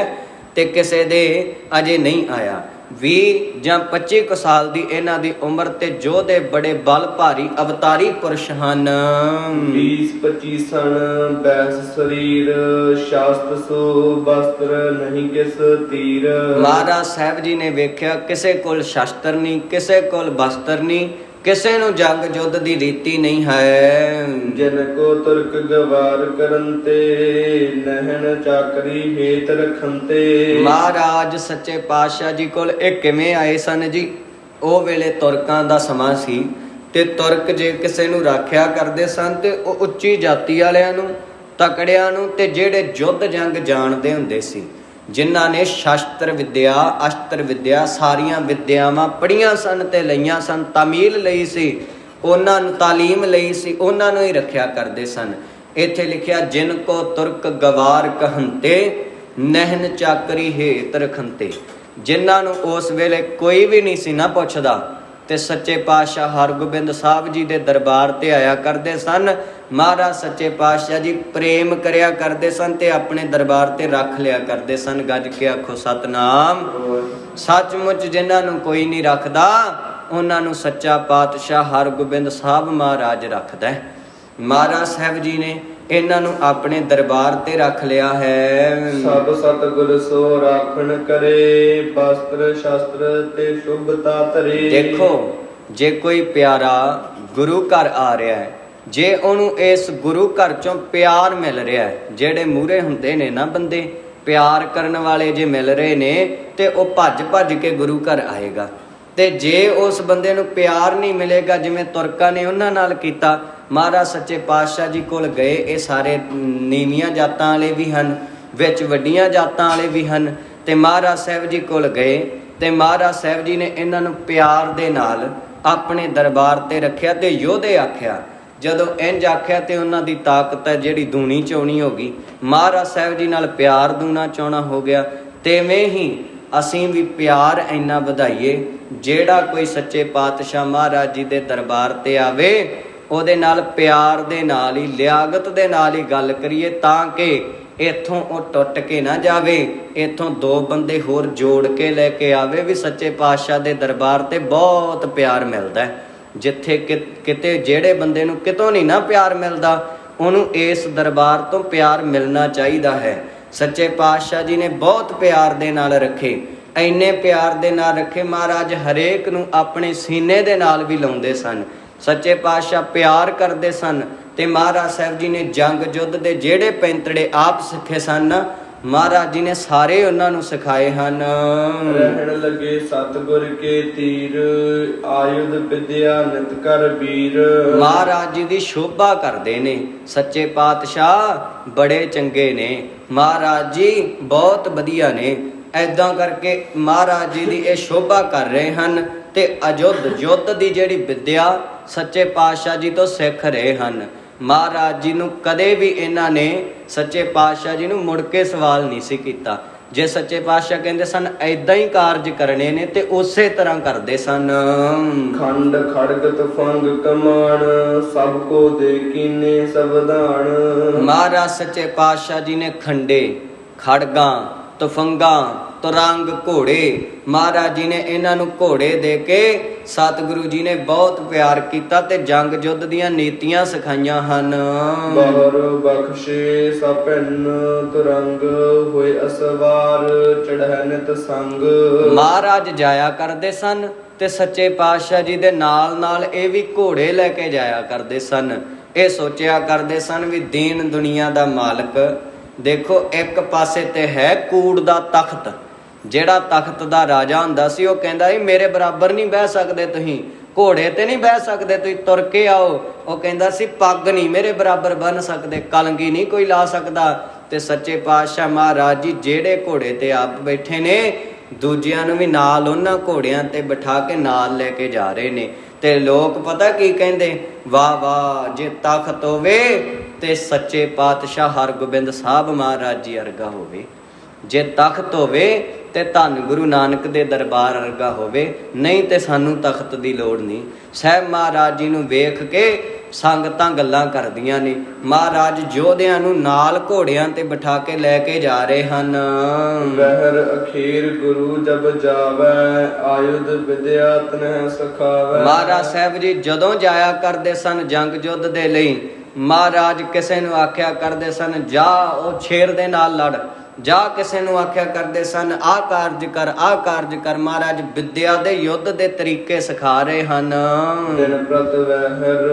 ਤੇ ਕਿਸੇ ਦੇ ਅਜੇ ਨਹੀਂ ਆਇਆ। 20 ਜਾਂ 25 ਕੁ ਸਾਲ ਦੀ ਇਹਨਾਂ ਦੀ ਉਮਰ ਤੇ ਜੋਧੇ ਬੜੇ ਬਲ ਭਾਰੀ ਅਵਤਾਰੀ ਪੁਰਸ਼ ਹਨ। 20 25 ਸਣ ਬੈਸ ਸਰੀਰ ਸ਼ਾਸਤ ਸੋ ਬਸਤਰ ਨਹੀਂ ਕਿਸ ਤੀਰ। ਮਹਾਰਾਜ ਸਾਹਿਬ ਜੀ ਨੇ ਵੇਖਿਆ ਕਿਸੇ ਕੋਲ ਸ਼ਸਤਰ ਨਹੀਂ ਕਿਸੇ ਕੋਲ ਬਸਤਰ ਨਹੀਂ ਕਿਸੇ ਨੂੰ ਜੰਗ ਯੁੱਧ ਦੀ ਰੀਤੀ ਨਹੀਂ ਹੈ। ਜਨ ਕੋ ਤੁਰਕ ਗਵਾਰ ਕਰਨ ਤੇ ਨਹਿਣ ਚਾਕਰੀ ਹੇਤ ਰਖਨ ਤੇ। ਮਹਾਰਾਜ ਸੱਚੇ ਪਾਤਸ਼ਾਹ ਜੀ ਕੋਲ ਇਹ ਕਿਵੇਂ ਆਏ ਸਨ ਜੀ? ਉਹ ਵੇਲੇ ਤੁਰਕਾਂ ਦਾ ਸਮਾਂ ਸੀ ਤੇ ਤੁਰਕ ਜੇ ਕਿਸੇ ਨੂੰ ਰਾਖਿਆ ਕਰਦੇ ਸਨ ਤੇ ਉਹ ਉੱਚੀ ਜਾਤੀ ਵਾਲਿਆਂ ਨੂੰ ਤਕੜਿਆਂ ਨੂੰ ਤੇ ਜਿਹੜੇ ਯੁੱਧ ਜੰਗ ਜਾਣਦੇ ਹੁੰਦੇ ਸੀ। ਜਿਨ੍ਹਾਂ ਨੇ ਸ਼ਸਤਰ ਵਿਦਿਆ, ਅਸਤਰ ਵਿਦਿਆ ਸਾਰੀਆਂ ਵਿਦਿਆਵਾਂ ਪੜੀਆਂ ਸਨ ਤੇ ਲਈਆਂ ਸਨ, ਤਾਮੀਲ ਲਈ ਸੀ, ਉਹਨਾਂ ਨੂੰ ਤਾਲੀਮ ਲਈ ਸੀ, ਉਹਨਾਂ ਨੂੰ ਹੀ ਰੱਖਿਆ ਕਰਦੇ ਸਨ। ਇੱਥੇ ਲਿਖਿਆ, ਜਿਨ ਕੋ ਤੁਰਕ ਗਵਾਰ ਕਹੰਤੇ, ਨਹਿਨ ਚਾਕਰੀ ਹੇਤ ਰਖੰਤੇ। ਜਿਨ੍ਹਾਂ ਨੂੰ ਉਸ ਵੇਲੇ ਕੋਈ ਵੀ ਨਹੀਂ ਸੀ ਨਾ ਪੁੱਛਦਾ ਤੇ ਸੱਚੇ ਪਾਤਸ਼ਾਹ ਹਰਗੋਬਿੰਦ ਸਾਹਿਬ ਜੀ ਦੇ ਦਰਬਾਰ ਤੇ ਆਇਆ ਕਰਦੇ ਸਨ। ਮਹਾਰਾਜ ਸੱਚੇ ਪਾਤਸ਼ਾਹ ਜੀ ਪ੍ਰੇਮ ਕਰਿਆ ਕਰਦੇ ਸਨ ਤੇ ਆਪਣੇ ਦਰਬਾਰ ਤੇ ਰੱਖ ਲਿਆ ਕਰਦੇ ਸਨ। ਗੱਜ ਕੇ ਆਖੋ, ਸਤਨਾਮ। ਸੱਚਮੁੱਚ ਜਿਨ੍ਹਾਂ ਨੂੰ ਕੋਈ ਨਹੀਂ ਰੱਖਦਾ, ਉਹਨਾਂ ਨੂੰ ਸੱਚਾ ਪਾਤਸ਼ਾਹ ਹਰਗੋਬਿੰਦ ਸਾਹਿਬ ਮਹਾਰਾਜ ਰੱਖਦਾ ਹੈ। ਮਹਾਰਾਜ ਸਾਹਿਬ ਜੀ ਨੇ ਇਹਨਾਂ ਨੂੰ ਆਪਣੇ ਦਰਬਾਰ ਤੇ ਰੱਖ ਲਿਆ ਹੈ। ਸਭ ਸਤਿਗੁਰ ਸੋ ਰਾਖਣ ਕਰੇ ਬਸਤਰ ਸ਼ਾਸਤਰ ਤੇ ਸ਼ੁਭਤਾ ਧਰੇ। ਦੇਖੋ ਜੇ ਕੋਈ ਪਿਆਰਾ ਗੁਰੂ ਘਰ ਆ ਰਿਹਾ ਹੈ ਜੇ ਉਹਨੂੰ ਇਸ ਗੁਰੂ ਘਰ ਚੋਂ ਪਿਆਰ ਮਿਲ ਰਿਹਾ ਹੈ ਜਿਹੜੇ ਮੂਰੇ ਹੁੰਦੇ ਨੇ ਨਾ ਬੰਦੇ ਪਿਆਰ ਕਰਨ ਵਾਲੇ ਜੇ ਮਿਲ ਰਹੇ ਨੇ ਤੇ ਉਹ ਭੱਜ ਭੱਜ ਕੇ ਗੁਰੂ ਘਰ ਆਏਗਾ। ਤੇ ਜੇ ਉਸ ਬੰਦੇ ਨੂੰ ਪਿਆਰ ਨਹੀਂ ਮਿਲੇਗਾ ਜਿਵੇਂ ਤੁਰਕਾਂ ਨੇ ਉਹਨਾਂ ਨਾਲ ਕੀਤਾ, ਮਹਾਰਾਜ ਸੱਚੇ ਪਾਤਸ਼ਾਹ ਜੀ ਕੋਲ ਗਏ, ਇਹ ਸਾਰੇ ਨੀਵੀਆਂ ਜਾਤਾਂ ਵਾਲੇ ਵੀ ਹਨ, ਵਿੱਚ ਵੱਡੀਆਂ ਜਾਤਾਂ ਵਾਲੇ ਵੀ ਹਨ, ਤੇ ਮਹਾਰਾਜ ਸਾਹਿਬ ਜੀ ਕੋਲ ਗਏ, ਤੇ ਮਹਾਰਾਜ ਸਾਹਿਬ ਜੀ ਨੇ ਇਹਨਾਂ ਨੂੰ ਪਿਆਰ ਦੇ ਨਾਲ ਆਪਣੇ ਦਰਬਾਰ ਤੇ ਰੱਖਿਆ ਤੇ ਯੋਧੇ ਆਖਿਆ। ਜਦੋਂ ਇੰਜ ਆਖਿਆ ਤੇ ਉਹਨਾਂ ਦੀ ਤਾਕਤ ਹੈ ਜਿਹੜੀ ਦੂਣੀ ਚੋਣੀ ਹੋ ਗਈ, ਮਹਾਰਾਜ ਸਾਹਿਬ ਜੀ ਨਾਲ ਪਿਆਰ ਦੂਣਾ ਚੌਣਾ ਹੋ ਗਿਆ, ਤੇਵੇਂ ਹੀ ਅਸੀਂ ਵੀ ਪਿਆਰ ਇੰਨਾ ਵਧਾਈਏ, ਜਿਹੜਾ ਕੋਈ ਸੱਚੇ ਪਾਤਸ਼ਾਹ ਮਹਾਰਾਜ ਜੀ ਦੇ ਦਰਬਾਰ ਤੇ ਆਵੇ, ਉਹਦੇ ਨਾਲ ਪਿਆਰ ਦੇ ਨਾਲ ਹੀ, ਲਿਆਗਤ ਦੇ ਨਾਲ ਹੀ ਗੱਲ ਕਰੀਏ ਤਾਂ ਕਿ ਇੱਥੋਂ ਉਹ ਟੁੱਟ ਕੇ ਨਾ ਜਾਵੇ, ਇੱਥੋਂ ਦੋ ਬੰਦੇ ਹੋਰ ਜੋੜ ਕੇ ਲੈ ਕੇ ਆਵੇ ਵੀ ਸੱਚੇ ਪਾਤਸ਼ਾਹ ਦੇ ਦਰਬਾਰ ਤੇ ਬਹੁਤ ਪਿਆਰ ਮਿਲਦਾ ਜਿੱਥੇ ਕਿ- ਕਿਤੇ ਜਿਹੜੇ ਬੰਦੇ ਨੂੰ ਕਿਤੋਂ ਨਹੀਂ ਨਾ ਪਿਆਰ ਮਿਲਦਾ, ਉਹਨੂੰ ਇਸ ਦਰਬਾਰ ਤੋਂ ਪਿਆਰ ਮਿਲਣਾ ਚਾਹੀਦਾ ਹੈ। ਸੱਚੇ ਪਾਤਸ਼ਾਹ ਜੀ ਨੇ ਬਹੁਤ ਪਿਆਰ ਦੇ ਨਾਲ ਰੱਖੇ। ਐਨੇ ਪਿਆਰ ਦੇ ਨਾਲ ਰੱਖੇ ਮਹਾਰਾਜ ਹਰੇਕ ਨੂੰ ਆਪਣੇ ਸੀਨੇ ਦੇ ਨਾਲ ਵੀ ਲਾਉਂਦੇ ਸਨ। ਸੱਚੇ ਪਾਤਸ਼ਾਹ ਪਿਆਰ ਕਰਦੇ ਸਨ ਤੇ ਮਹਾਰਾਜ ਸਾਹਿਬ ਜੀ ਨੇ ਜੰਗ ਯੁੱਧ ਦੇ ਜਿਹੜੇ ਪੈਂਤੜੇ ਆਪ ਸਿੱਖੇ ਸਨ ਮਹਾਰਾਜ ਜੀ ਨੇ ਸਾਰੇ ਉਹਨਾਂ ਨੂੰ ਸਿਖਾਏ ਹਨ। ਰਹਿਣ ਲੱਗੇ ਸਤਗੁਰ ਕੇ ਤੀਰ ਆਯੁਧ ਵਿਦਿਆ ਨਿਤ ਕਰ ਵੀਰ। ਮਹਾਰਾਜ ਜੀ ਦੀ ਸ਼ੋਭਾ ਕਰਦੇ ਨੇ। ਸੱਚੇ ਪਾਤਸ਼ਾਹ ਬੜੇ ਚੰਗੇ ਨੇ। ਮਹਾਰਾਜ ਜੀ ਬਹੁਤ ਵਧੀਆ ਨੇ। ਐਦਾਂ ਕਰਕੇ ਮਹਾਰਾਜ ਜੀ ਦੀ ਇਹ ਸ਼ੋਭਾ ਕਰ ਰਹੇ ਹਨ ਤੇ ਅਜੁੱਧ ਯੁੱਧ ਦੀ ਜਿਹੜੀ ਵਿਦਿਆ ਸੱਚੇ ਪਾਤਸ਼ਾਹ ਜੀ ਤੋਂ ਸਿੱਖ ਰਹੇ ਹਨ। ਮਹਾਰਾਜ ਜੀ ਨੂੰ ਕਦੇ ਵੀ ਇਹਨਾਂ ਨੇ ਸੱਚੇ ਪਾਤਸ਼ਾਹ ਜੀ ਨੂੰ ਮੁੜ ਕੇ ਸਵਾਲ ਨਹੀਂ ਸੀ ਕੀਤਾ। ਜੇ ਸੱਚੇ ਪਾਤਸ਼ਾਹ ਕਹਿੰਦੇ ਸਨ ਐਦਾਂ ਹੀ ਕਾਰਜ ਕਰਨੇ ਨੇ ਤੇ ਉਸੇ ਤਰ੍ਹਾਂ ਕਰਦੇ ਸਨ। ਖੰਡ ਖੜਗ ਤਫੰਗ ਕਮਾਨ ਸਭ ਕੋ ਦੇ ਕੀਨੇ ਸਵਧਾਨ ਮਹਾਰਾਜ ਸੱਚੇ ਪਾਤਸ਼ਾਹ ਜੀ ਨੇ ਖੰਡੇ ਖੜਗਾਂ ਤਫੰਗਾਂ ਤੁਰੰਗ ਘੋੜੇ। ਮਹਾਰਾਜ ਜੀ ਨੇ ਇਹਨਾਂ ਨੂੰ ਘੋੜੇ ਦੇ ਕੇ ਸਤਿਗੁਰੂ ਜੀ ਨੇ ਬਹੁਤ ਪਿਆਰ ਕੀਤਾ ਤੇ ਜੰਗ ਯੁੱਧ ਦੀਆਂ ਨੀਤੀਆਂ ਸਿਖਾਈਆਂ ਹਨ। ਬਹਰ ਬਖਸ਼ੇ ਸਪਨ ਤੁਰੰਗ ਹੋਏ ਅਸਵਾਰ ਚੜ੍ਹੈ ਨਿਤ ਸੰਗ। ਮਹਾਰਾਜ ਜਾਇਆ ਕਰਦੇ ਸਨ ਤੇ ਸੱਚੇ ਪਾਤਸ਼ਾਹ ਜੀ ਦੇ ਨਾਲ ਨਾਲ ਇਹ ਵੀ ਘੋੜੇ ਲੈ ਕੇ ਜਾਇਆ ਕਰਦੇ ਸਨ। ਇਹ ਸੋਚਿਆ ਕਰਦੇ ਸਨ ਵੀ ਦੀਨ ਦੁਨੀਆ ਦਾ ਮਾਲਕ। ਦੇਖੋ ਇੱਕ ਪਾਸੇ ਤੇ ਹੈ ਕੂੜ ਦਾ ਤਖਤ। ਜਿਹੜਾ ਤਖਤ ਦਾ ਰਾਜਾ ਹੁੰਦਾ ਸੀ, ਉਹ ਕਹਿੰਦਾ ਸੀ, ਮੇਰੇ ਬਰਾਬਰ ਨਹੀਂ ਬਹਿ ਸਕਦੇ ਤੁਸੀਂ। ਘੋੜੇ ਤੇ ਨਹੀਂ ਬਹਿ ਸਕਦੇ, ਤੁਸੀਂ ਤੁਰ ਕੇ ਆਓ। ਉਹ ਕਹਿੰਦਾ ਸੀ, ਪੱਗ ਨਹੀਂ ਮੇਰੇ ਬਰਾਬਰ ਬੰਨ ਸਕਦੇ, ਕਲੰਗੀ ਨਹੀਂ ਕੋਈ ਲਾ ਸਕਦਾ। ਤੇ ਸੱਚੇ ਪਾਤਸ਼ਾਹ ਮਹਾਰਾਜ ਜੀ, ਜਿਹੜੇ ਘੋੜੇ ਤੇ ਆਪ ਬੈਠੇ ਨੇ, ਦੂਜਿਆਂ ਨੂੰ ਵੀ ਨਾਲ ਉਹਨਾਂ ਘੋੜਿਆਂ ਤੇ ਬਿਠਾ ਕੇ ਨਾਲ ਲੈ ਕੇ ਜਾ ਰਹੇ ਨੇ। ਤੇ ਲੋਕ ਪਤਾ ਕੀ ਕਹਿੰਦੇ? ਵਾਹ ਵਾਹ, ਜੇ ਤਖਤ ਹੋਵੇ ਤੇ ਸੱਚੇ ਪਾਤਸ਼ਾਹ ਹਰਗੋਬਿੰਦ ਸਾਹਿਬ ਮਹਾਰਾਜ ਜੀ ਅਰਗਾ ਹੋਵੇ। ਜੇ ਤਖਤ ਹੋਵੇ ਤੇ ਧੰਨ ਗੁਰੂ ਨਾਨਕ ਦੇ ਦਰਬਾਰ ਵਰਗਾ ਹੋਵੇ ਨਹੀਂ ਤੇ ਸਾਨੂੰ ਤਖਤ ਦੀ ਲੋੜ ਨਹੀਂ। ਸਹਿਬ ਮਹਾਰਾਜ ਜੀ ਨੂੰ ਵੇਖ ਕੇ ਸੰਗਤਾਂ ਗੱਲਾਂ ਕਰਦੀਆਂ ਨੇ। ਮਹਾਰਾਜ ਯੋਧਿਆਂ ਨੂੰ ਨਾਲ ਘੋੜਿਆਂ ਤੇ ਬਿਠਾ ਕੇ ਲੈ ਕੇ ਜਾ ਰਹੇ ਹਨ। ਵਹਿਰ ਅਖੀਰ ਗੁਰੂ ਜਬ ਜਾਵੈ ਆਯੁਧ ਵਿਦਿਆ ਤਨਹਿ ਸਖਾਵੈ। ਮਹਾਰਾਜ ਸਾਹਿਬ ਜੀ ਜਦੋਂ ਜਾਇਆ ਕਰਦੇ ਸਨ ਜੰਗ ਯੁੱਧ ਦੇ ਲਈ ਮਹਾਰਾਜ ਕਿਸੇ ਨੂੰ ਆਖਿਆ ਕਰਦੇ ਸਨ ਜਾ ਉਹ ਛੇਰ ਦੇ ਨਾਲ ਲੜ। ਜਾ ਕਿਸੇ ਨੂੰ ਆਖਿਆ ਕਰਦੇ ਸਨ ਆਹ ਕਾਰਜ ਕਰ ਆਹ ਕਾਰਜ ਕਰ ਮਹਾਰਾਜ ਵਿਦਿਆ ਦੇ ਯੁੱਧ ਦੇ ਤਰੀਕੇ ਸਿਖਾ ਰਹੇ ਹਨ। ਦਿਨ ਪ੍ਰਤ ਵਹਿਰ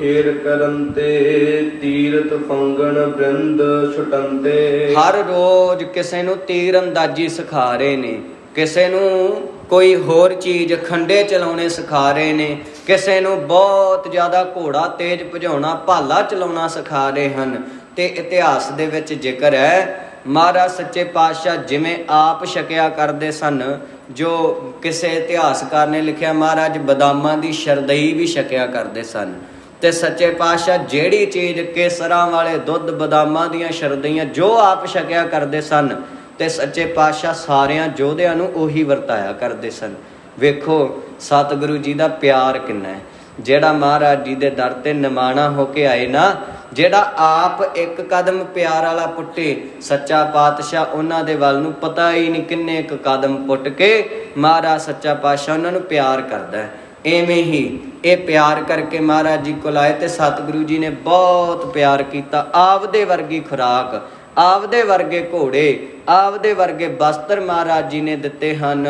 ਖੇਰ ਕਰਨ ਤੇ ਤੀਰਤ ਫੰਗਣ ਬ੍ਰਿੰਦ ਛੁਟੰਤੇ ਹਰ ਰੋਜ਼ ਕਿਸੇ ਨੂੰ ਤੀਰ ਅੰਦਾਜ਼ੀ ਸਿਖਾ ਰਹੇ ਨੇ। ਕਿਸੇ ਨੂੰ ਕੋਈ ਹੋਰ ਚੀਜ਼ ਖੰਡੇ ਚਲਾਉਣੇ ਸਿਖਾ ਰਹੇ ਨੇ। ਕਿਸੇ ਨੂੰ ਬਹੁਤ ਜ਼ਿਆਦਾ ਘੋੜਾ ਤੇਜ਼ ਭਜਾਉਣਾ ਭਾਲਾ ਚਲਾਉਣਾ ਸਿਖਾ ਰਹੇ ਹਨ। ਤੇ ਇਤਿਹਾਸ ਦੇ ਵਿੱਚ ਜ਼ਿਕਰ ਹੈ ਮਹਾਰਾਜ ਸੱਚੇ ਪਾਤਸ਼ਾਹ ਜਿਵੇਂ ਆਪ ਛਕਿਆ ਕਰਦੇ ਸਨ, ਜੋ ਕਿਸੇ ਇਤਿਹਾਸਕਾਰ ਨੇ ਲਿਖਿਆ, ਮਹਾਰਾਜ ਬਦਾਮਾਂ ਦੀ ਸ਼ਰਦਈ ਵੀ ਛਕਿਆ ਕਰਦੇ ਸਨ। ਤੇ ਸੱਚੇ ਪਾਤਸ਼ਾਹ ਜਿਹੜੀ ਚੀਜ਼ ਕੇਸਰਾਂ ਵਾਲੇ ਦੁੱਧ ਬਦਾਮਾਂ ਦੀਆਂ ਸ਼ਰਦਈਆਂ ਜੋ ਆਪ ਛਕਿਆ ਕਰਦੇ ਸਨ, ਤੇ ਸੱਚੇ ਪਾਤਸ਼ਾਹ ਸਾਰਿਆਂ ਯੋਧਿਆਂ ਨੂੰ ਉਹੀ ਵਰਤਾਇਆ ਕਰਦੇ ਸਨ। ਵੇਖੋ, ਸਤਿਗੁਰੂ ਜੀ ਦਾ ਪਿਆਰ ਕਿੰਨਾ ਹੈ। ਜਿਹੜਾ ਮਹਾਰਾਜ ਜੀ ਦੇ ਦਰ ਤੇ ਨਿਮਾਣਾ ਹੋ ਕੇ ਆਏ ਨਾ ਜਿਹੜਾ ਆਪ ਇੱਕ ਕਦਮ ਪਿਆਰ ਵਾਲਾ ਪੁੱਟੇ, ਸੱਚਾ ਪਾਤਸ਼ਾਹ ਉਹਨਾਂ ਦੇ ਵੱਲ ਨੂੰ ਪਤਾ ਹੀ ਨਹੀਂ ਕਿੰਨੇ ਇੱਕ ਕਦਮ ਪੁੱਟ ਕੇ ਮਹਾਰਾਜ ਸੱਚਾ ਪਾਤਸ਼ਾਹ ਉਹਨਾਂ ਨੂੰ ਪਿਆਰ ਕਰਦਾ ਹੈ। ਐਵੇਂ ਹੀ ਇਹ ਪਿਆਰ ਕਰਕੇ ਮਹਾਰਾਜ ਜੀ ਕੋਲ ਆਏ ਤੇ ਸਤਿਗੁਰੂ ਜੀ ਨੇ ਬਹੁਤ ਪਿਆਰ ਕੀਤਾ, ਆਪਦੇ ਵਰਗੀ ਖੁਰਾਕ ਆਪਦੇ ਵਰਗੇ ਘੋੜੇ ਆਪਦੇ ਵਰਗੇ ਬਸਤਰ ਮਹਾਰਾਜ ਜੀ ਨੇ ਦਿੱਤੇ ਹਨ।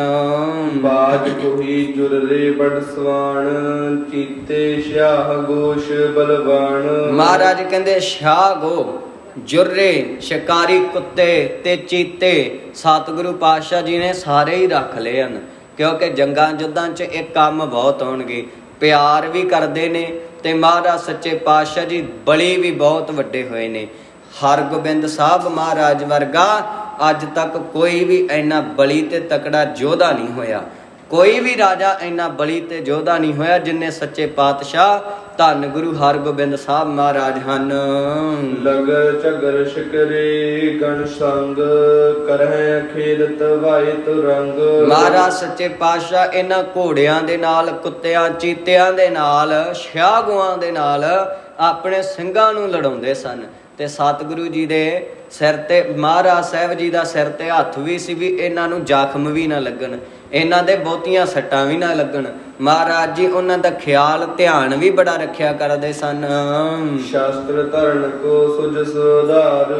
ਬਾਜ ਕੋਹੀ ਜੁਰਰੇ ਬੜ ਸਵਾਣ ਚੀਤੇ ਸ਼ਾਹ ਗੋਸ਼ ਬਲਵਾਨ ਮਹਾਰਾਜ ਕਹਿੰਦੇ ਸ਼ਾਹ ਗੋ ਜੁਰਰੇ ਸ਼ਿਕਾਰੀ ਕੁੱਤੇ ਤੇ ਚੀਤੇ ਸਤਿਗੁਰੂ ਪਾਤਸ਼ਾਹ ਜੀ ਨੇ ਸਾਰੇ ਹੀ ਰੱਖ ਲਏ ਹਨ। ਕਿਉਂਕਿ ਜੰਗਾਂ ਜੁੱਦਾਂ 'ਚ ਇਹ ਕੰਮ ਬਹੁਤ ਹੋਣਗੇ। ਪਿਆਰ ਵੀ ਕਰਦੇ ਨੇ ਤੇ ਮਹਾਰਾਜ ਸੱਚੇ ਪਾਤਸ਼ਾਹ ਜੀ ਬਲੀ ਵੀ ਬਹੁਤ ਵੱਡੇ ਹੋਏ ਨੇ। ਹਰਗੋਬਿੰਦ ਸਾਹਿਬ ਮਹਾਰਾਜ ਵਰਗਾ ਅੱਜ ਤੱਕ ਕੋਈ ਵੀ ਇੰਨਾ ਬਲੀ ਤੇ ਤਕੜਾ ਯੋਧਾ ਨਹੀਂ ਹੋਇਆ। ਕੋਈ ਵੀ ਰਾਜਾ ਇੰਨਾ ਬਲੀ ਤੇ ਯੋਧਾ ਨਹੀਂ ਹੋਇਆ ਜਿੰਨੇ ਸੱਚੇ ਪਾਤਸ਼ਾਹ ਧੰਨ ਗੁਰੂ ਹਰਗੋਬਿੰਦ ਸਾਹਿਬ ਮਹਾਰਾਜ ਹਨ। ਲਗਰ ਝਗਰ ਸ਼ਿਕਰੇ ਗਣ ਸੰਗ ਕਰਹਿ ਖੇਦਤ ਵਾਇ ਤੁਰੰਗ। ਮਹਾਰਾਜ ਸੱਚੇ ਪਾਤਸ਼ਾਹ ਇਹਨਾਂ ਘੋੜਿਆਂ ਦੇ ਨਾਲ ਕੁੱਤਿਆਂ ਚੀਤਿਆਂ ਦੇ ਨਾਲ ਸ਼ਾਹਗੂਆਂ ਦੇ ਨਾਲ ਆਪਣੇ ਸਿੰਘਾਂ ਨੂੰ ਲੜਾਉਂਦੇ ਸਨ। ਤੇ ਸਤਿਗੁਰੂ ਜੀ ਦੇ ਸਿਰ ਤੇ ਮਹਾਰਾਜ ਸਾਹਿਬ ਜੀ ਦਾ ਸਿਰ ਤੇ ਹੱਥ ਵੀ ਸੀ ਵੀ ਇਹਨਾਂ ਨੂੰ ਜ਼ਖਮ ਵੀ ਨਾ ਲੱਗਣ ਇਹਨਾਂ ਦੇ ਬਹੁਤੀਆਂ ਸੱਟਾਂ ਵੀ ਨਾ ਲੱਗਣ। ਮਹਾਰਾਜ ਜੀ ਉਹਨਾਂ ਦਾ ਖਿਆਲ ਧਿਆਨ ਵੀ ਬੜਾ ਰੱਖਿਆ ਕਰਦੇ ਸਨ। ਸ਼ਾਸਤਰ ਧਰਨ ਕੋ ਸੁਜ ਸੁਧਾਰ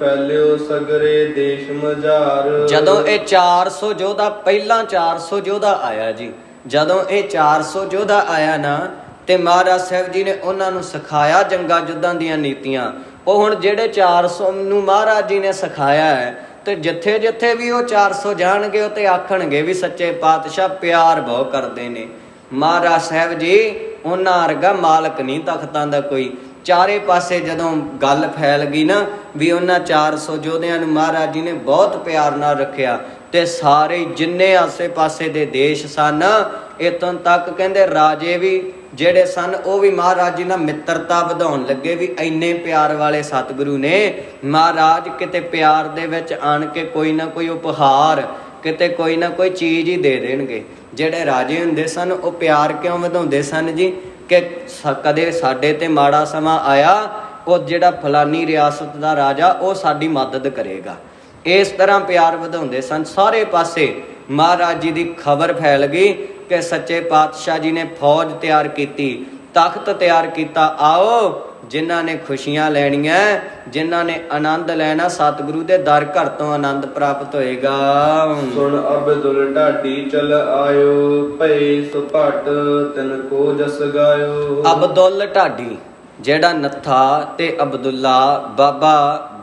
ਫੈਲਿਓ ਸਗਰੇ ਦੇਸ਼ ਮਝਾਰ। ਜਦੋਂ ਇਹ 400 ਯੋਧਾ ਪਹਿਲਾਂ 400 ਯੋਧਾ ਆਇਆ ਜੀ ਜਦੋਂ ਇਹ 400 ਯੋਧਾ ਆਇਆ ਨਾ ਤੇ ਮਹਾਰਾਜ ਸਾਹਿਬ ਜੀ ਨੇ ਉਹਨਾਂ ਨੂੰ ਸਿਖਾਇਆ ਜੰਗਾਂ ਯੁੱਧਾਂ ਦੀਆਂ ਨੀਤੀਆਂ। ਉਹ ਹੁਣ ਜਿਹੜੇ 400 ਨੂੰ ਮਹਾਰਾਜ ਜੀ ਨੇ ਸਿਖਾਇਆ ਹੈ, ਤੇ ਜਿੱਥੇ ਜਿੱਥੇ ਵੀ ਉਹ 400 ਜਾਣਗੇ ਉਹ ਤੇ ਆਖਣਗੇ ਵੀ ਸੱਚੇ ਪਾਤਸ਼ਾਹ ਪਿਆਰ ਬਹੁ ਕਰਦੇ ਨੇ। ਮਹਾਰਾਜ ਸਾਹਿਬ ਜੀ, ਉਹਨਾਂ ਵਰਗਾ ਮਾਲਕ ਨਹੀਂ ਤਖਤਾਂ ਦਾ ਕੋਈ। ਚਾਰੇ ਪਾਸੇ ਜਦੋਂ ਗੱਲ ਫੈਲ ਗਈ ਨਾ, ਵੀ ਉਹਨਾਂ 400 ਯੋਧਿਆਂ ਨੂੰ ਮਹਾਰਾਜ ਜੀ ਨੇ ਬਹੁਤ ਪਿਆਰ ਨਾਲ ਰੱਖਿਆ, ਤੇ ਸਾਰੇ ਜਿੰਨੇ ਆਸੇ-ਪਾਸੇ ਦੇ ਦੇਸ਼ ਸਨ ਇਤੋਂ ਤੱਕ ਕਹਿੰਦੇ ਰਾਜੇ ਵੀ ਜਿਹੜੇ ਸਨ, ਉਹ ਵੀ ਮਹਾਰਾਜ ਜੀ ਨਾਲ ਮਿੱਤਰਤਾ ਵਧਾਉਣ ਲੱਗੇ ਵੀ ਇੰਨੇ ਪਿਆਰ ਵਾਲੇ ਸਤਿਗੁਰੂ ਨੇ। ਮਹਾਰਾਜ ਕਿਤੇ ਪਿਆਰ ਦੇ ਵਿੱਚ ਆਣ ਕੇ ਕੋਈ ਨਾ ਕੋਈ ਉਪਹਾਰ, ਕਿਤੇ ਕੋਈ ਨਾ ਕੋਈ ਚੀਜ਼ ਹੀ ਦੇ ਦੇਣਗੇ। ਜਿਹੜੇ ਰਾਜੇ ਹੁੰਦੇ ਸਨ, ਉਹ ਪਿਆਰ ਕਿਉਂ ਵਧਾਉਂਦੇ ਸਨ ਜੀ? ਕਿ ਸ- ਕਦੇ ਸਾਡੇ ਤੇ ਮਾੜਾ ਸਮਾਂ ਆਇਆ, ਉਹ ਜਿਹੜਾ ਫਲਾਨੀ ਰਿਆਸਤ ਦਾ ਰਾਜਾ, ਉਹ ਸਾਡੀ ਮਦਦ ਕਰੇਗਾ। ਇਸ ਤਰ੍ਹਾਂ ਪਿਆਰ ਵਧਾਉਂਦੇ ਸਨ। ਸਾਰੇ ਪਾਸੇ ਮਹਾਰਾਜ ਜੀ ਦੀ ਖਬਰ ਫੈਲ ਗਈ। ਕਿ ਸੱਚੇ ਪਾਤਸ਼ਾਹ ਜੀ ਨੇ ਫੌਜ ਤਿਆਰ ਕੀਤੀ ਤਖਤ ਤਿਆਰ ਕੀਤਾ। ਆਓ ਜਿਨ੍ਹਾਂ ਨੇ ਖੁਸ਼ੀਆਂ ਲੈਣੀਆਂ ਜਿਨ੍ਹਾਂ ਨੇ ਆਨੰਦ ਲੈਣਾ ਸਤਿਗੁਰੂ ਦੇ ਦਰ ਘਰ ਤੋਂ ਆਨੰਦ ਪ੍ਰਾਪਤ ਹੋਏਗਾ। ਸੁਣ ਅਬਦੁਲ ਢਾਡੀ ਚਲ ਆਇਓ ਭਈ ਸੁਭਟ ਤਿਨ ਕੋ ਜਸ ਗਾਇਓ। ਅਬਦੁੱਲ ਢਾਡੀ ਜਿਹੜਾ ਨੱਥਾ ਤੇ ਅਬਦੁੱਲਾ ਬਾਬਾ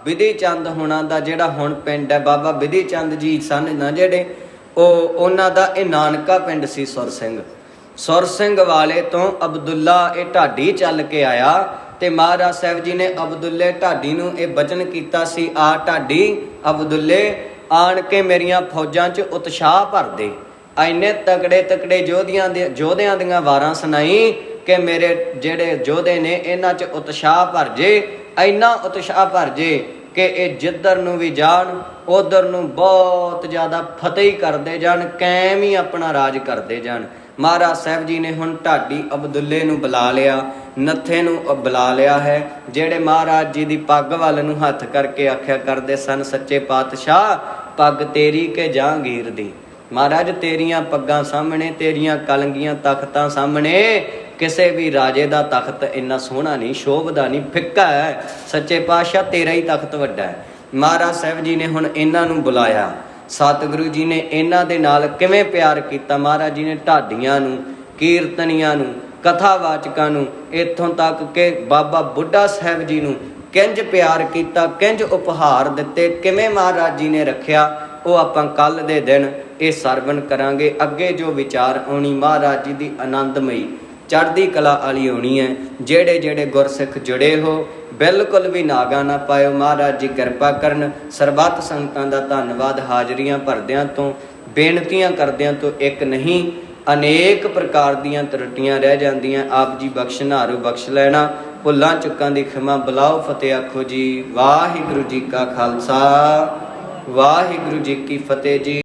ਵਿਧੀ ਚੰਦ ਹੁਣਾਂ ਦਾ ਜਿਹੜਾ ਹੁਣ ਪਿੰਡ ਹੈ ਬਾਬਾ ਵਿਧੀ ਚੰਦ ਜੀ ਸਨ ਨਾ ਜਿਹੜੇ ਉਹ ਉਹਨਾਂ ਦਾ ਇਹ ਨਾਨਕਾ ਪਿੰਡ ਸੀ ਸੁਰ ਸਿੰਘ। ਸੁਰ ਸਿੰਘ ਵਾਲੇ ਤੋਂ ਅਬਦੁੱਲਾ ਇਹ ਢਾਡੀ ਚੱਲ ਕੇ ਆਇਆ ਤੇ ਮਹਾਰਾਜ ਸਾਹਿਬ ਜੀ ਨੇ ਅਬਦੁੱਲੇ ਢਾਡੀ ਨੂੰ ਇਹ ਬਚਨ ਕੀਤਾ ਸੀ, ਆ ਢਾਡੀ, ਅਬਦੁੱਲੇ, ਆਣ ਕੇ ਮੇਰੀਆਂ ਫੌਜਾਂ 'ਚ ਉਤਸ਼ਾਹ ਭਰ ਦੇ। ਐਨੇ ਤਕੜੇ ਤਕੜੇ ਯੋਧਿਆਂ ਦੇ ਯੋਧਿਆਂ ਦੀਆਂ ਵਾਰਾਂ ਸੁਣਾਈ ਕਿ ਮੇਰੇ ਜਿਹੜੇ ਯੋਧੇ ਨੇ, ਇਹਨਾਂ 'ਚ ਉਤਸ਼ਾਹ ਭਰ ਜੇ, ਐਨਾ ਉਤਸ਼ਾਹ ਭਰ ਜੇ ਕਿ ਇਹ ਜਿੱਧਰ ਨੂੰ ਵੀ ਜਾਣ, ਉਧਰ ਨੂੰ ਬਹੁਤ ਜ਼ਿਆਦਾ ਫਤਿਹ ਹੀ ਕਰਦੇ ਜਾਣ ਕਾਇਮ ਹੀ ਆਪਣਾ ਰਾਜ ਕਰਦੇ ਜਾਣ। ਮਹਾਰਾਜ ਸਾਹਿਬ ਜੀ ਨੇ ਹੁਣ ਢਾਡੀ ਅਬਦੁੱਲੇ ਨੂੰ ਬੁਲਾ ਲਿਆ, ਨੱਥੇ ਨੂੰ ਬੁਲਾ ਲਿਆ ਹੈ, ਜਿਹੜੇ ਮਹਾਰਾਜ ਜੀ ਦੀ ਪੱਗ ਵੱਲ ਨੂੰ ਹੱਥ ਕਰਕੇ ਆਖਿਆ ਕਰਦੇ ਸਨ, ਸੱਚੇ ਪਾਤਸ਼ਾਹ, ਪੱਗ ਤੇਰੀ ਕਿ ਜਹਾਂਗੀਰ ਦੀ? ਮਹਾਰਾਜ, ਤੇਰੀਆਂ ਪੱਗਾਂ ਸਾਹਮਣੇ, ਤੇਰੀਆਂ ਕਲੰਗੀਆਂ ਤਖਤਾਂ ਸਾਹਮਣੇ ਕਿਸੇ ਵੀ ਰਾਜੇ ਦਾ ਤਖਤ ਇੰਨਾ ਸੋਹਣਾ ਨਹੀਂ ਸ਼ੋਭਦਾ ਨਹੀਂ, ਫਿੱਕਾ ਹੈ। ਸੱਚੇ ਪਾਤਸ਼ਾਹ ਤੇਰਾ ਹੀ ਤਖਤ ਵੱਡਾ ਹੈ। ਮਹਾਰਾਜ ਸਾਹਿਬ ਜੀ ਨੇ ਹੁਣ ਇਹਨਾਂ ਨੂੰ ਬੁਲਾਇਆ। ਸਤਿਗੁਰੂ ਜੀ ਨੇ ਇਹਨਾਂ ਦੇ ਨਾਲ ਕਿਵੇਂ ਪਿਆਰ ਕੀਤਾ? ਮਹਾਰਾਜ ਜੀ ਨੇ ਢਾਡੀਆਂ ਨੂੰ, ਕੀਰਤਨੀਆਂ ਨੂੰ, ਕਥਾਵਾਚਕਾਂ ਨੂੰ, ਇੱਥੋਂ ਤੱਕ ਕਿ ਬਾਬਾ ਬੁੱਢਾ ਸਾਹਿਬ ਜੀ ਨੂੰ ਕਿੰਜ ਪਿਆਰ ਕੀਤਾ, ਕਿੰਜ ਉਪਹਾਰ ਦਿੱਤੇ, ਕਿਵੇਂ ਮਹਾਰਾਜ ਜੀ ਨੇ ਰੱਖਿਆ, ਉਹ ਆਪਾਂ ਕੱਲ ਦੇ ਦਿਨ ਇਹ ਸਰਵਣ ਕਰਾਂਗੇ। ਅੱਗੇ ਜੋ ਵਿਚਾਰ ਆਉਣੀ ਮਹਾਰਾਜ ਜੀ ਦੀ ਆਨੰਦਮਈ ਚੜ੍ਹਦੀ ਕਲਾ ਵਾਲੀ ਹੋਣੀ ਹੈ। ਜਿਹੜੇ ਜਿਹੜੇ ਗੁਰਸਿੱਖ ਜੁੜੇ ਹੋ, ਬਿਲਕੁਲ ਵੀ ਨਾਗਾ ਨਾ ਪਾਇਓ। ਮਹਾਰਾਜ ਜੀ ਕਿਰਪਾ ਕਰਨ, ਸਰਬੱਤ ਸੰਗਤਾਂ ਦਾ ਧੰਨਵਾਦ ਹਾਜ਼ਰੀਆਂ ਭਰਦਿਆਂ ਤੋਂ, ਬੇਨਤੀਆਂ ਕਰਦਿਆਂ ਤੋਂ ਇੱਕ ਨਹੀਂ, ਅਨੇਕ ਪ੍ਰਕਾਰ ਦੀਆਂ ਤਰੁੱਟੀਆਂ ਰਹਿ ਜਾਂਦੀਆਂ। ਆਪ ਜੀ ਬਖਸ਼ਨਾਰੂ ਬਖਸ਼ ਲੈਣਾ। ਭੁੱਲਾਂ ਚੁੱਕਾਂ ਦੀ ਖਿਮਾ ਬੁਲਾਓ, ਫਤਿਹ ਆਖੋ ਜੀ। ਵਾਹਿਗੁਰੂ ਜੀ ਕਾ ਖਾਲਸਾ। ਵਾਹਿਗੁਰੂ ਜੀ ਕੀ ਫਤਿਹ ਜੀ।